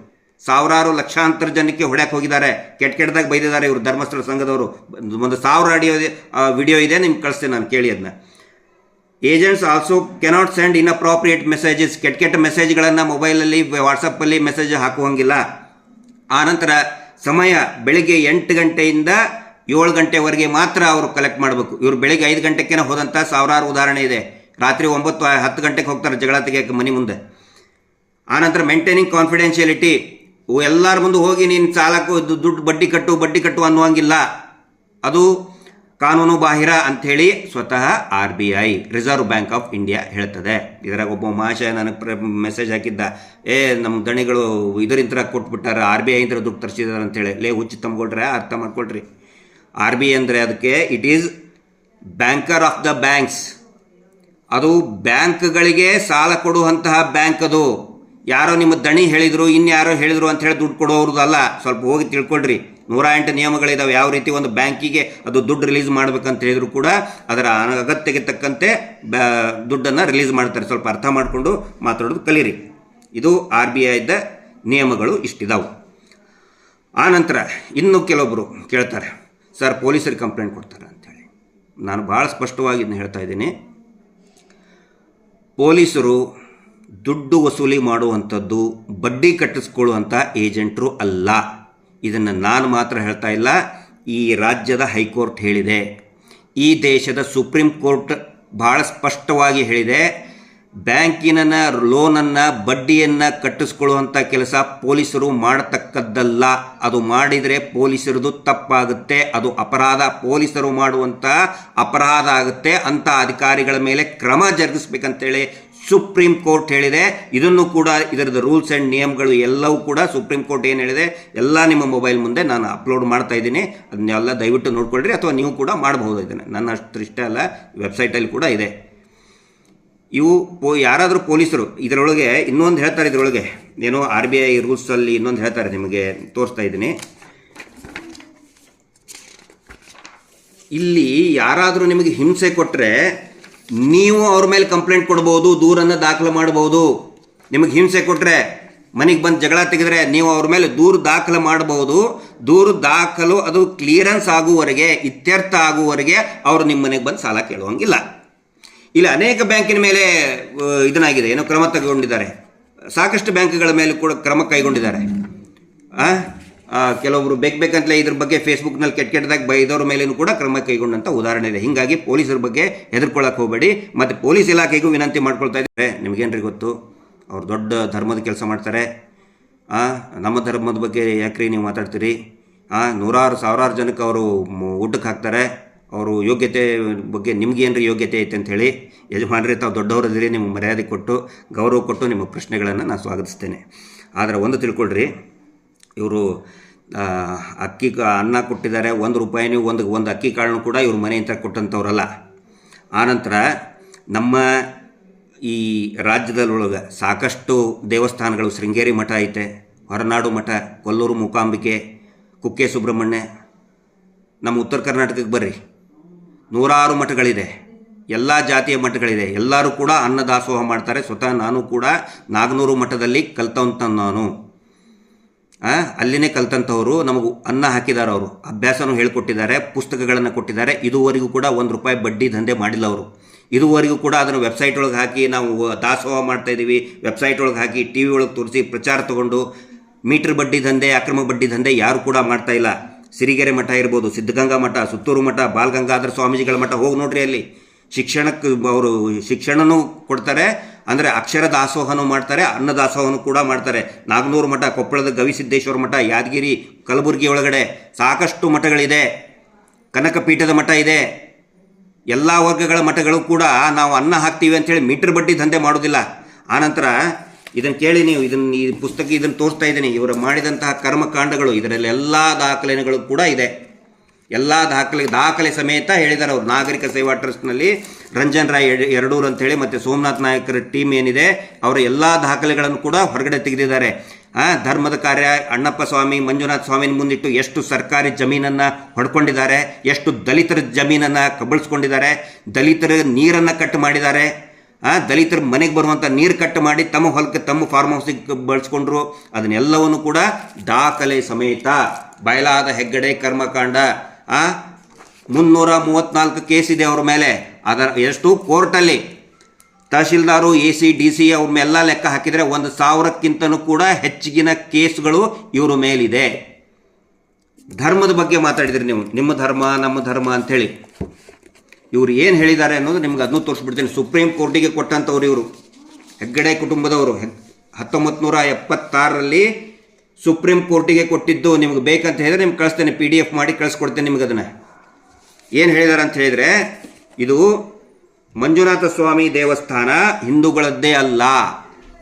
Speaker 1: ಸಾವಿರಾರು ಲಕ್ಷಾಂತರ ಜನಕ್ಕೆ ಹೊಡ್ಯಾಕೆ ಹೋಗಿದ್ದಾರೆ. ಕೆಟ್ಟ ಕೆಟ್ಟದಾಗ ಬೈದಿದ್ದಾರೆ ಇವರು ಧರ್ಮಸ್ಥಳ ಸಂಘದವರು. ಒಂದು ಸಾವಿರ ಆಡಿಯೋ ವಿಡಿಯೋ ಇದೆ, ನಿಮ್ಗೆ ಕಳಿಸ್ತೇನೆ ನಾನು, ಕೇಳಿ ಅದನ್ನ agents also cannot send inappropriate messages. ಕೆಟ್ಟ ಕೆಟ್ಟ ಮೆಸೇಜ್ಗಳನ್ನು ಮೊಬೈಲಲ್ಲಿ ವಾಟ್ಸಪ್ಪಲ್ಲಿ ಮೆಸೇಜ್ ಹಾಕುವಂಗಿಲ್ಲ. ಆನಂತರ ಸಮಯ ಬೆಳಿಗ್ಗೆ ಎಂಟು ಗಂಟೆಯಿಂದ ಏಳು ಗಂಟೆವರೆಗೆ ಮಾತ್ರ ಅವರು ಕಲೆಕ್ಟ್ ಮಾಡಬೇಕು. ಇವರು ಬೆಳಿಗ್ಗೆ ಐದು ಗಂಟೆಗೆ ಹೋದಂಥ ಸಾವಿರಾರು ಉದಾಹರಣೆ ಇದೆ. ರಾತ್ರಿ ಒಂಬತ್ತು, ಹತ್ತು ಗಂಟೆಗೆ ಹೋಗ್ತಾರೆ ಜಗಳ ತೆಗಿಯೋಕೆ ಮನೆ ಮುಂದೆ. ಆನಂತರ ಮೇಂಟೈನಿಂಗ್ ಕಾನ್ಫಿಡೆನ್ಷಿಯಲಿಟಿ ಎಲ್ಲರ ಮುಂದೆ ಹೋಗಿ ನೀನು ಸಾಲಕ್ಕೂ ದುಡ್ಡು, ಬಡ್ಡಿ ಕಟ್ಟು ಬಡ್ಡಿ ಕಟ್ಟು ಅನ್ನುವಂಗಿಲ್ಲ. ಅದು ಕಾನೂನು ಬಾಹಿರ ಅಂಥೇಳಿ ಸ್ವತಃ R B I Reserve Bank of India ಹೇಳ್ತದೆ. ಇದರಾಗ ಒಬ್ಬ ಮಹಾಶಯ ನನಗೆ ಮೆಸೇಜ್ ಹಾಕಿದ್ದ. ಏ ನಮ್ಮ ದಣಿಗಳು ಇದರಿಂದ ಕೊಟ್ಬಿಟ್ಟಾರ, ಆರ್ ಬಿ ಐ ಇಂದ ದುಡ್ಡು ತರಿಸಿದಾರೆ ಅಂತೇಳಿ ಲೇ ಹುಚ್ಚಿ ತಂಬ್ಕೊಳ್ರೆ ಅರ್ಥ ಮಾಡ್ಕೊಳ್ರಿ. ಆರ್ ಬಿ ಐ ಅಂದರೆ ಅದಕ್ಕೆ it is banker of the banks ಅದು ಬ್ಯಾಂಕ್ಗಳಿಗೆ ಸಾಲ ಕೊಡುವಂತಹ ಬ್ಯಾಂಕ್ ಅದು. ಯಾರೋ ನಿಮ್ಮ ದಣಿ ಹೇಳಿದ್ರು, ಇನ್ಯಾರೋ ಹೇಳಿದ್ರು ಅಂತ ಹೇಳಿ ದುಡ್ಡು ಕೊಡೋರ್ದಲ್ಲ ಸ್ವಲ್ಪ ಹೋಗಿ ತಿಳ್ಕೊಳ್ರಿ. ನೂರ ಎಂಟು ನಿಯಮಗಳಿದಾವೆ. ಯಾವ ರೀತಿ ಒಂದು ಬ್ಯಾಂಕಿಗೆ ಅದು ದುಡ್ಡು ರಿಲೀಸ್ ಮಾಡ್ಬೇಕಂತ ಹೇಳಿದ್ರು ಕೂಡ ಅದರ ಅಗತ್ಯಕ್ಕೆ ತಕ್ಕಂತೆ ದುಡ್ಡನ್ನು ರಿಲೀಸ್ ಮಾಡ್ತಾರೆ. ಸ್ವಲ್ಪ ಅರ್ಥ ಮಾಡಿಕೊಂಡು ಮಾತಾಡೋದು ಕಲೀರಿ. ಇದು ಆರ್ ಬಿ ಐದ ನಿಯಮಗಳು ಇಷ್ಟಿದಾವು. ಆನಂತರ ಇನ್ನು ಕೆಲವೊಬ್ಬರು ಕೇಳ್ತಾರೆ, ಸರ್, ಪೊಲೀಸರಿಗೆ ಕಂಪ್ಲೇಂಟ್ ಕೊಡ್ತಾರೆ ಅಂಥೇಳಿ ನಾನು ಭಾಳ ಸ್ಪಷ್ಟವಾಗಿ ಇದನ್ನ ಹೇಳ್ತಾ ಇದ್ದೀನಿ. ಪೊಲೀಸರು ದುಡ್ಡು ವಸೂಲಿ ಮಾಡುವಂಥದ್ದು, ಬಡ್ಡಿ ಕಟ್ಟಿಸ್ಕೊಳ್ಳುವಂಥ ಏಜೆಂಟರು ಅಲ್ಲ. ಇದನ್ನು ನಾನು ಮಾತ್ರ ಹೇಳ್ತಾ ಇಲ್ಲ, ಈ ರಾಜ್ಯದ ಹೈಕೋರ್ಟ್ ಹೇಳಿದೆ. ಈ ದೇಶದ ಸುಪ್ರೀಂ ಕೋರ್ಟ್ ಭಾಳ ಸ್ಪಷ್ಟವಾಗಿ ಹೇಳಿದೆ ಬ್ಯಾಂಕಿನ ಲೋನನ್ನು, ಬಡ್ಡಿಯನ್ನು ಕಟ್ಟಿಸ್ಕೊಳ್ಳುವಂಥ ಕೆಲಸ ಪೊಲೀಸರು ಮಾಡತಕ್ಕದ್ದಲ್ಲ. ಅದು ಮಾಡಿದರೆ ಪೊಲೀಸರದು ತಪ್ಪಾಗುತ್ತೆ, ಅದು ಅಪರಾಧ ಪೊಲೀಸರು ಮಾಡುವಂಥ ಅಪರಾಧ ಆಗುತ್ತೆ. ಅಂಥ ಅಧಿಕಾರಿಗಳ ಮೇಲೆ ಕ್ರಮ ಜರುಗಿಸ್ಬೇಕಂತೇಳಿ ಸುಪ್ರೀಂ ಕೋರ್ಟ್ ಹೇಳಿದೆ. ಇದನ್ನು ಕೂಡ ಇದರದ ರೂಲ್ಸ್ ಆ್ಯಂಡ್ ನಿಯಮಗಳು ಎಲ್ಲವೂ ಕೂಡ ಸುಪ್ರೀಂ ಕೋರ್ಟ್ ಏನು ಹೇಳಿದೆ? ಎಲ್ಲ ನಿಮ್ಮ ಮೊಬೈಲ್ ಮುಂದೆ ನಾನು ಅಪ್ಲೋಡ್ ಮಾಡ್ತಾ ಇದ್ದೀನಿ. ಅದನ್ನೆಲ್ಲ ದಯವಿಟ್ಟು ನೋಡ್ಕೊಳ್ರಿ ಅಥವಾ ನೀವು ಕೂಡ ಮಾಡಬಹುದು ಇದನ್ನು. ನನ್ನ ಅಷ್ಟು ಇಷ್ಟ ಅಲ್ಲ. ವೆಬ್ಸೈಟಲ್ಲಿ ಕೂಡ ಇದೆ. ಇವು ಪೊ, ಯಾರಾದರೂ ಪೊಲೀಸರು, ಇದರೊಳಗೆ ಇನ್ನೊಂದು ಹೇಳ್ತಾರೆ ಇದರೊಳಗೆ. ಏನೋ ಆರ್ ಬಿ ಐ ರೂಲ್ಸಲ್ಲಿ ಇನ್ನೊಂದು ಹೇಳ್ತಾರೆ ನಿಮಗೆ, ತೋರಿಸ್ತಾ ಇದ್ದೀನಿ. ಇಲ್ಲಿ ಯಾರಾದರೂ ನಿಮಗೆ ಹಿಂಸೆ ಕೊಟ್ಟರೆ ನೀವು ಅವ್ರ ಮೇಲೆ ಕಂಪ್ಲೇಂಟ್ ಕೊಡ್ಬೋದು, ದೂರನ್ನು ದಾಖಲು ಮಾಡ್ಬೋದು. ನಿಮಗೆ ಹಿಂಸೆ ಕೊಟ್ಟರೆ ಮನೆಗೆ ಬಂದು ಜಗಳ ತೆಗೆದ್ರೆ ನೀವು ಅವ್ರ ಮೇಲೆ ದೂರು ದಾಖಲು ಮಾಡಬಹುದು ದೂರು ದಾಖಲು, ಅದು ಕ್ಲಿಯರೆನ್ಸ್ ಆಗುವವರೆಗೆ, ಇತ್ಯರ್ಥ ಆಗುವವರೆಗೆ ಅವರು ನಿಮ್ಮ ಮನೆಗೆ ಬಂದು ಸಾಲ ಕೇಳುವಂಗಿಲ್ಲ. ಇಲ್ಲಿ ಅನೇಕ ಬ್ಯಾಂಕಿನ ಮೇಲೆ ಇದನ್ನಾಗಿದೆ, ಏನೋ ಕ್ರಮ ತಗೊಂಡಿದ್ದಾರೆ ಸಾಕಷ್ಟು ಬ್ಯಾಂಕ್ಗಳ ಮೇಲೆ ಕೂಡ ಕ್ರಮ ಕೈಗೊಂಡಿದ್ದಾರೆ. ಕೆಲವೊಬ್ರು ಬೇಕು ಬೇಕಂತಲೇ ಇದ್ರ ಬಗ್ಗೆ ಫೇಸ್ಬುಕ್ನಲ್ಲಿ ಕೆಟ್ಟ ಕೆಟ್ಟದಾಗಿ ಬೈದವ್ರ ಮೇಲೆಯೂ ಕೂಡ ಕ್ರಮ ಕೈಗೊಂಡಂಥ ಉದಾಹರಣೆ ಇದೆ. ಹೀಗಾಗಿ ಪೊಲೀಸರ ಬಗ್ಗೆ ಹೆದರ್ಕೊಳ್ಳೋಕೆ ಹೋಗಬೇಡಿ. ಮತ್ತು ಪೊಲೀಸ್ ಇಲಾಖೆಗೂ ವಿನಂತಿ ಮಾಡ್ಕೊಳ್ತಾ ಇದ್ದಾರೆ. ನಿಮಗೇನ್ರಿ ಗೊತ್ತು? ಅವ್ರು ದೊಡ್ಡ ಧರ್ಮದ ಕೆಲಸ ಮಾಡ್ತಾರೆ. ನಮ್ಮ ಧರ್ಮದ ಬಗ್ಗೆ ಯಾಕ್ರಿ ನೀವು ಮಾತಾಡ್ತೀರಿ? ನೂರಾರು ಸಾವಿರಾರು ಜನಕ್ಕೆ ಅವರು ಊಟಕ್ಕೆ ಹಾಕ್ತಾರೆ. ಅವರು ಯೋಗ್ಯತೆ ಬಗ್ಗೆ ನಿಮ್ಗೇನ್ರಿ ಯೋಗ್ಯತೆ ಐತೆ ಅಂತ ಹೇಳಿ ಯಜಮಾನ್ರಿ, ತಾವು ದೊಡ್ಡವರದಿರಿ ನಿಮ್ಗೆ ಮರ್ಯಾದೆ ಕೊಟ್ಟು, ಗೌರವ ಕೊಟ್ಟು ನಿಮ್ಮ ಪ್ರಶ್ನೆಗಳನ್ನು ನಾನು ಸ್ವಾಗತಿಸ್ತೇನೆ. ಆದರೆ ಒಂದು ತಿಳ್ಕೊಳ್ರಿ, ಇವರು ಅಕ್ಕಿ ಅನ್ನ ಕೊಟ್ಟಿದ್ದಾರೆ. ಒಂದು ರೂಪಾಯಿನೂ ಒಂದು ಒಂದು ಅಕ್ಕಿ ಕಾಳನ್ನು ಕೂಡ ಇವ್ರ ಮನೆಯಿಂದ ಕೊಟ್ಟಂಥವ್ರಲ್ಲ ಆನಂತರ ನಮ್ಮ ಈ ರಾಜ್ಯದಲ್ಲೊಳಗೆ ಸಾಕಷ್ಟು ದೇವಸ್ಥಾನಗಳು, ಶೃಂಗೇರಿ ಮಠ ಐತೆ, ಹೊರನಾಡು ಮಠ, ಕೊಲ್ಲೂರು ಮೂಕಾಂಬಿಕೆ, ಕುಕ್ಕೆ ಸುಬ್ರಹ್ಮಣ್ಯ, ನಮ್ಮ ಉತ್ತರ ಕರ್ನಾಟಕಕ್ಕೆ ಬರ್ರಿ. ನೂರಾರು ಮಠಗಳಿದೆ. ಎಲ್ಲ ಜಾತಿಯ ಮಠಗಳಿದೆ. ಎಲ್ಲರೂ ಕೂಡ ಅನ್ನದಾಸೋಹ ಮಾಡ್ತಾರೆ. ಸ್ವತಃ ನಾನು ಕೂಡ ನಾಗನೂರು ಮಠದಲ್ಲಿ ಕಲ್ತವಂತ ನಾನು. ಅಲ್ಲಿನೇ ಕಲ್ತಂಥವರು ನಮಗೂ ಅನ್ನ ಹಾಕಿದ್ದಾರೆ ಅವರು ಅಭ್ಯಾಸನೂ ಹೇಳಿಕೊಟ್ಟಿದ್ದಾರೆ, ಪುಸ್ತಕಗಳನ್ನು ಕೊಟ್ಟಿದ್ದಾರೆ. ಇದುವರೆಗೂ ಕೂಡ ಒಂದು ರೂಪಾಯಿ ಬಡ್ಡಿ ದಂಧೆ ಮಾಡಿಲ್ಲ ಅವರು ಇದುವರೆಗೂ ಕೂಡ ಅದನ್ನು ವೆಬ್ಸೈಟ್ ಒಳಗೆ ಹಾಕಿ ನಾವು ದಾಸೋಹ ಮಾಡ್ತಾ ಇದ್ದೀವಿ ವೆಬ್ಸೈಟ್ ಒಳಗೆ ಹಾಕಿ ಟಿ ವಿ ಒಳಗೆ ತೋರಿಸಿ ಪ್ರಚಾರ ತಗೊಂಡು ಮೀಟರ್ ಬಡ್ಡಿ ದಂಧೆ, ಅಕ್ರಮ ಬಡ್ಡಿ ದಂಧೆ ಯಾರು ಕೂಡ ಮಾಡ್ತಾ ಇಲ್ಲ. ಸಿರಿಗೆರೆ ಮಠ ಇರ್ಬೋದು, ಸಿದ್ಧಗಂಗಾ ಮಠ, ಸುತ್ತೂರು ಮಠ, ಬಾಲಗಂಗಾಧರ ಸ್ವಾಮೀಜಿಗಳ ಮಠ ಹೋಗಿ ನೋಡ್ರಿ ಅಲ್ಲಿ. ಶಿಕ್ಷಣಕ್ಕೆ ಅವರು ಶಿಕ್ಷಣನೂ ಕೊಡ್ತಾರೆ ಅಂದರೆ ಅಕ್ಷರ ದಾಸೋಹನೂ ಮಾಡ್ತಾರೆ, ಅನ್ನ ದಾಸೋಹನೂ ಕೂಡ ಮಾಡ್ತಾರೆ. ನಾಗನೂರು ಮಠ, ಕೊಪ್ಪಳದ ಗವಿಸಿದ್ದೇಶ್ವರ ಮಠ, ಯಾದಗಿರಿ, ಕಲಬುರಗಿ ಒಳಗಡೆ ಸಾಕಷ್ಟು ಮಠಗಳಿದೆ. ಕನಕ ಪೀಠದ ಮಠ ಇದೆ. ಎಲ್ಲ ವರ್ಗಗಳ ಮಠಗಳು ಕೂಡ ನಾವು ಅನ್ನ ಹಾಕ್ತೀವಿ ಅಂತೇಳಿ ಮೀಟರ್ ಬಡ್ಡಿ ದಂಧೆ ಮಾಡೋದಿಲ್ಲ ಆನಂತರ ಇದನ್ನು ಕೇಳಿ ನೀವು ಇದನ್ನು ಈ ಪುಸ್ತಕ ಇದನ್ನು ತೋರಿಸ್ತಾ ಇದ್ದೀನಿ. ಇವರು ಮಾಡಿದಂತಹ ಕರ್ಮಕಾಂಡಗಳು ಇದರಲ್ಲಿ ಎಲ್ಲ ದಾಖಲೆಗಳು ಕೂಡ ಇದೆ. ಎಲ್ಲ ದಾಖಲೆ ದಾಖಲೆ ಸಮೇತ ಹೇಳಿದ್ದಾರೆ ಅವರು. ನಾಗರಿಕ ಸೇವಾ ಟ್ರಸ್ಟ್ನಲ್ಲಿ ರಂಜನ್ ರಾಯ್ ಎರಡೂರು ಅಂತೇಳಿ ಮತ್ತು ಸೋಮನಾಥ್ ನಾಯಕರ ಟೀಮ್ ಏನಿದೆ, ಅವರ ಎಲ್ಲ ದಾಖಲೆಗಳನ್ನು ಕೂಡ ಹೊರಗಡೆ ತೆಗೆದಿದ್ದಾರೆ. ಧರ್ಮದ ಕಾರ್ಯ, ಅಣ್ಣಪ್ಪ ಸ್ವಾಮಿ, ಮಂಜುನಾಥ ಸ್ವಾಮಿನ ಮುಂದಿಟ್ಟು ಎಷ್ಟು ಸರ್ಕಾರಿ ಜಮೀನನ್ನು ಹೊಡ್ಕೊಂಡಿದ್ದಾರೆ, ಎಷ್ಟು ದಲಿತರ ಜಮೀನನ್ನು ಕಬಳಿಸ್ಕೊಂಡಿದ್ದಾರೆ, ದಲಿತರ ನೀರನ್ನು ಕಟ್ ಮಾಡಿದ್ದಾರೆ. ದಲಿತರ ಮನೆಗೆ ಬರುವಂಥ ನೀರು ಕಟ್ ಮಾಡಿ ತಮ್ಮ ಹೊಲಕ್ಕೆ, ತಮ್ಮ ಫಾರ್ಮ್ ಹೌಸಿಗೆ ಬಳಸ್ಕೊಂಡ್ರು. ಅದನ್ನೆಲ್ಲವನ್ನು ಕೂಡ ದಾಖಲೆ ಸಮೇತ, ಬಯಲಾದ ಹೆಗ್ಗಡೆ, ಕರ್ಮಕಾಂಡ ಆ? ಮುನ್ನೂರ ಮೂವತ್ನಾಲ್ಕು ಕೇಸ್ ಇದೆ ಅವ್ರ ಮೇಲೆ. ಅದರ ಎಷ್ಟು ಕೋರ್ಟಲ್ಲಿ tahsildar, A C, D C, ಅವ್ರ ಮೇಲೆಲ್ಲ ಲೆಕ್ಕ ಹಾಕಿದರೆ ಒಂದು ಸಾವಿರಕ್ಕಿಂತನೂ ಕೂಡ ಹೆಚ್ಚಿಗಿನ ಕೇಸ್ಗಳು ಇವ್ರ ಮೇಲಿದೆ. ಧರ್ಮದ ಬಗ್ಗೆ ಮಾತಾಡಿದ್ರಿ ನೀವು. ನಿಮ್ಮ ಧರ್ಮ, ನಮ್ಮ ಧರ್ಮ ಅಂಥೇಳಿ. ಇವರು ಏನು ಹೇಳಿದ್ದಾರೆ ಅನ್ನೋದು ನಿಮ್ಗೆ ಅದನ್ನು ತೋರಿಸ್ಬಿಡ್ತೀನಿ. ಸುಪ್ರೀಂ ಕೋರ್ಟಿಗೆ ಕೊಟ್ಟಂಥವ್ರು ಇವರು. ಹೆಗ್ಗಡೆ ಕುಟುಂಬದವರು. ಹತ್ತೊಂಬತ್ತು ನೂರ ಎಪ್ಪತ್ತಾರರಲ್ಲಿ ಸುಪ್ರೀಂ ಕೋರ್ಟಿಗೆ ಕೊಟ್ಟಿದ್ದು ನಿಮ್ಗೆ ಬೇಕಂತ ಹೇಳಿದ್ರೆ ನಿಮ್ಗೆ ಕಳಿಸ್ತೇನೆ ಪಿ ಡಿ ಎಫ್ ಮಾಡಿ ಕಳಿಸ್ಕೊಡ್ತೇನೆ ನಿಮ್ಗೆ ಅದನ್ನು. ಏನು ಹೇಳಿದಾರೆ ಅಂತ ಹೇಳಿದರೆ, ಇದು ಮಂಜುನಾಥ ಸ್ವಾಮಿ ದೇವಸ್ಥಾನ ಹಿಂದೂಗಳದ್ದೇ ಅಲ್ಲ.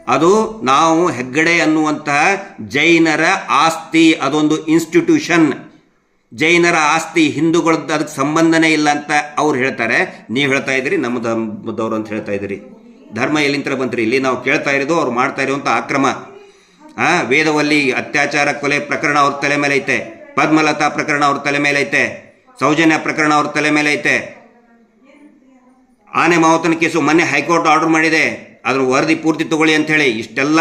Speaker 1: ಅದು ನಾವು ಹೆಗ್ಗಡೆ ಅನ್ನುವಂತಹ ಜೈನರ ಆಸ್ತಿ, ಅದೊಂದು ಇನ್ಸ್ಟಿಟ್ಯೂಷನ್ ಜೈನರ ಆಸ್ತಿ ಹಿಂದೂಗಳದ್ದು, ಅದಕ್ಕೆ ಸಂಬಂಧನೇ ಇಲ್ಲ ಅಂತ ಅವ್ರು ಹೇಳ್ತಾರೆ. ನೀವು ಹೇಳ್ತಾ ಇದ್ದೀರಿ, ನಮ್ಮ ಧರ್ಮದವರು ಅಂತ ಹೇಳ್ತಾ ಇದ್ದೀರಿ. ಧರ್ಮ ಎಲ್ಲಿಂತರ ಬಂತ್ರಿ ಇಲ್ಲಿ ನಾವು ಕೇಳ್ತಾ ಇರೋದು, ಅವ್ರು ಮಾಡ್ತಾ ಇರುವಂಥ ಆಕ್ರಮ ಆ, ವೇದವಲ್ಲಿ ಅತ್ಯಾಚಾರ ಕೊಲೆ ಪ್ರಕರಣ ಅವ್ರ ತಲೆ ಮೇಲೆ ಐತೆ. ಪದ್ಮಲತಾ ಪ್ರಕರಣ ಅವ್ರ ತಲೆ ಮೇಲೆ ಐತೆ. ಸೌಜನ್ಯ ಪ್ರಕರಣ ಅವ್ರ ತಲೆ ಮೇಲೆ ಐತೆ. ಆನೆ ಮಾವತನ ಕೇಸು ಮೊನ್ನೆ ಹೈಕೋರ್ಟ್ ಆರ್ಡರ್ ಮಾಡಿದೆ. ಅದ್ರ ವರದಿ ಪೂರ್ತಿ ತಗೊಳ್ಳಿ ಅಂಥೇಳಿ ಇಷ್ಟೆಲ್ಲ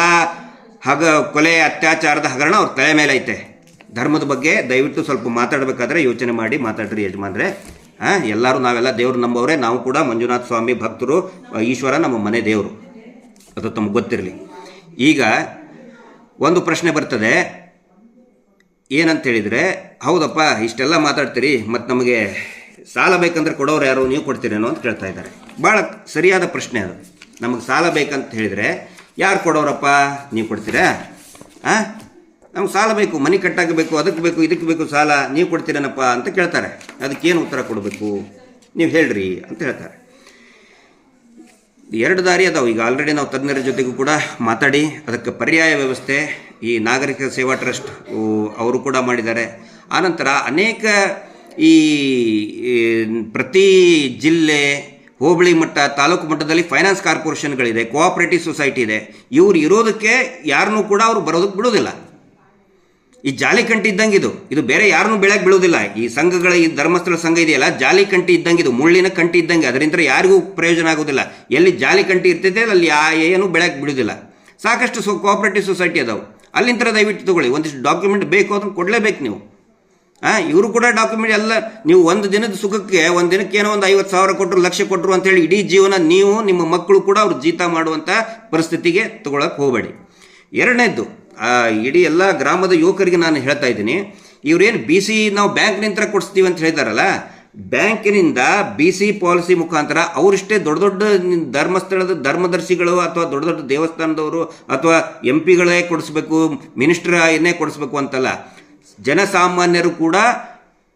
Speaker 1: ಹಗ, ಕೊಲೆ, ಅತ್ಯಾಚಾರದ ಹಗರಣ ಅವ್ರ ತಲೆ ಮೇಲೆ ಐತೆ. ಧರ್ಮದ ಬಗ್ಗೆ ದಯವಿಟ್ಟು ಸ್ವಲ್ಪ ಮಾತಾಡಬೇಕಾದ್ರೆ ಯೋಚನೆ ಮಾಡಿ ಮಾತಾಡ್ರಿ ಯಜಮಾನ್ರೆ. ಹಾಂ ಎಲ್ಲರೂ ನಾವೆಲ್ಲ ದೇವ್ರು ನಂಬವ್ರೆ. ನಾವು ಕೂಡ ಮಂಜುನಾಥ ಸ್ವಾಮಿ ಭಕ್ತರು, ಈಶ್ವರ ನಮ್ಮ ಮನೆ ದೇವರು. ಅದು ತಮಗೆ ಗೊತ್ತಿರಲಿ. ಈಗ ಒಂದು ಪ್ರಶ್ನೆ ಬರ್ತದೆ. ಏನಂತ ಹೇಳಿದರೆ ಹೌದಪ್ಪ, ಇಷ್ಟೆಲ್ಲ ಮಾತಾಡ್ತೀರಿ ಮತ್ತು ನಮಗೆ ಸಾಲ ಬೇಕಂದ್ರೆ ಕೊಡೋರು ಯಾರು, ನೀವು ಕೊಡ್ತೀರೇನೋ ಅಂತ ಕೇಳ್ತಾ ಇದ್ದಾರೆ. ಭಾಳ ಸರಿಯಾದ ಪ್ರಶ್ನೆ ಅದು. ನಮಗೆ ಸಾಲ ಬೇಕಂತ ಹೇಳಿದರೆ, ಯಾರು ಕೊಡೋರಪ್ಪ, ನೀವು ಕೊಡ್ತೀರಾ? ಹಾಂ ನಮ್ಗೆ ಸಾಲ ಬೇಕು, ಮನೆ ಕಟ್ಟಾಗಬೇಕು ಅದಕ್ಕೆ ಬೇಕು, ಇದಕ್ಕೆ ಬೇಕು ಸಾಲ, ನೀವು ಕೊಡ್ತೀರೇನಪ್ಪ ಅಂತ ಕೇಳ್ತಾರೆ. ಅದಕ್ಕೇನು ಉತ್ತರ ಕೊಡಬೇಕು? ನೀವು ಹೇಳ್ರಿ ಅಂತ ಹೇಳ್ತಾರೆ. ಎರಡು ದಾರಿ ಅದಾವೆ. ಈಗ ಆಲ್ರೆಡಿ ನಾವು ತಜ್ಞರ ಜೊತೆಗೂ ಕೂಡ ಮಾತಾಡಿ, ಅದಕ್ಕೆ ಪರ್ಯಾಯ ವ್ಯವಸ್ಥೆ ಈ ನಾಗರಿಕ ಸೇವಾ ಟ್ರಸ್ಟ್ ಅವರು ಕೂಡ ಮಾಡಿದ್ದಾರೆ. ಆನಂತರ ಅನೇಕ ಈ ಪ್ರತಿ ಜಿಲ್ಲೆ, ಹೋಬಳಿ ಮಟ್ಟ, ತಾಲೂಕು ಮಟ್ಟದಲ್ಲಿ ಫೈನಾನ್ಸ್ ಕಾರ್ಪೊರೇಷನ್ಗಳಿದೆ ಕೋಆಪರೇಟಿವ್ ಸೊಸೈಟಿ ಇದೆ. ಇವ್ರು ಇರೋದಕ್ಕೆ ಯಾರನ್ನೂ ಕೂಡ ಅವರು ಬರೋದಕ್ಕೆ ಬಿಡೋದಿಲ್ಲ. ಈ ಜಾಲಿ ಕಂಟಿ ಇದ್ದಂಗೆ ಇದು. ಇದು ಬೇರೆ ಯಾರನ್ನೂ ಬೆಳಗ್ಗೆ ಬೀಳೋದಿಲ್ಲ. ಈ ಸಂಘಗಳ ಈ ಧರ್ಮಸ್ಥಳ ಸಂಘ ಇದೆಯಲ್ಲ ಜಾಲಿ ಕಂಟಿ ಇದ್ದಂಗೆ ಇದು. ಮುಳ್ಳಿನ ಕಂಟಿ ಇದ್ದಂಗೆ. ಅದರಿಂದ ಯಾರಿಗೂ ಪ್ರಯೋಜನ ಆಗೋದಿಲ್ಲ. ಎಲ್ಲಿ ಜಾಲಿ ಕಂಟಿ ಇರ್ತೈತೆ ಅಲ್ಲಿ ಆ ಏನು ಬೆಳಗ್ಗೆ ಬಿಡೋದಿಲ್ಲ. ಸಾಕಷ್ಟು ಸೊ ಕೋಆಪರೇಟಿವ್ ಸೊಸೈಟಿ ಅದಾವೆ. ಅಲ್ಲಿಂದ ದಯವಿಟ್ಟು ತಗೊಳ್ಳಿ. ಒಂದಿಷ್ಟು ಡಾಕ್ಯುಮೆಂಟ್ ಬೇಕು ಅದನ್ನು ಕೊಡಲೇಬೇಕು ನೀವು. ಹಾಂ ಇವರು ಕೂಡ ಡಾಕ್ಯುಮೆಂಟ್ ಎಲ್ಲ ನೀವು ಒಂದು ದಿನದ ಸುಖಕ್ಕೆ ಒಂದು ದಿನಕ್ಕೆ ಏನೋ ಒಂದು ಐವತ್ತು ಸಾವಿರ ಕೊಟ್ಟರು ಲಕ್ಷ ಕೊಟ್ಟರು ಅಂತೇಳಿ ಇಡೀ ಜೀವನ ನೀವು, ನಿಮ್ಮ ಮಕ್ಕಳು ಕೂಡ ಅವ್ರು ಜೀತ ಮಾಡುವಂಥ ಪರಿಸ್ಥಿತಿಗೆ ತಗೊಳಕ್ಕೆ ಹೋಗಬೇಡಿ. ಎರಡನೇದ್ದು ಇಡೀ ಎಲ್ಲ ಗ್ರಾಮದ ಯುವಕರಿಗೆ ನಾನು ಹೇಳ್ತಾ ಇದ್ದೀನಿ, ಇವರೇನು ಬಿ ಸಿ ನಾವು ಬ್ಯಾಂಕ್ನಿಂದ ಕೊಡಿಸ್ತೀವಿ ಅಂತ ಹೇಳ್ತಾರಲ್ಲ, ಬ್ಯಾಂಕಿನಿಂದ ಬಿ ಸಿ ಪಾಲಿಸಿ ಮುಖಾಂತರ ಅವರಿಷ್ಟೇ ದೊಡ್ಡ ದೊಡ್ಡ ಧರ್ಮಸ್ಥಳದ ಧರ್ಮದರ್ಶಿಗಳು ಅಥವಾ ದೊಡ್ಡ ದೊಡ್ಡ ದೇವಸ್ಥಾನದವರು ಅಥವಾ ಎಂ ಪಿಗಳೇ ಕೊಡಿಸ್ಬೇಕು ಮಿನಿಸ್ಟರ್ ಏನೇ ಕೊಡಿಸ್ಬೇಕು ಅಂತಲ್ಲ, ಜನಸಾಮಾನ್ಯರು ಕೂಡ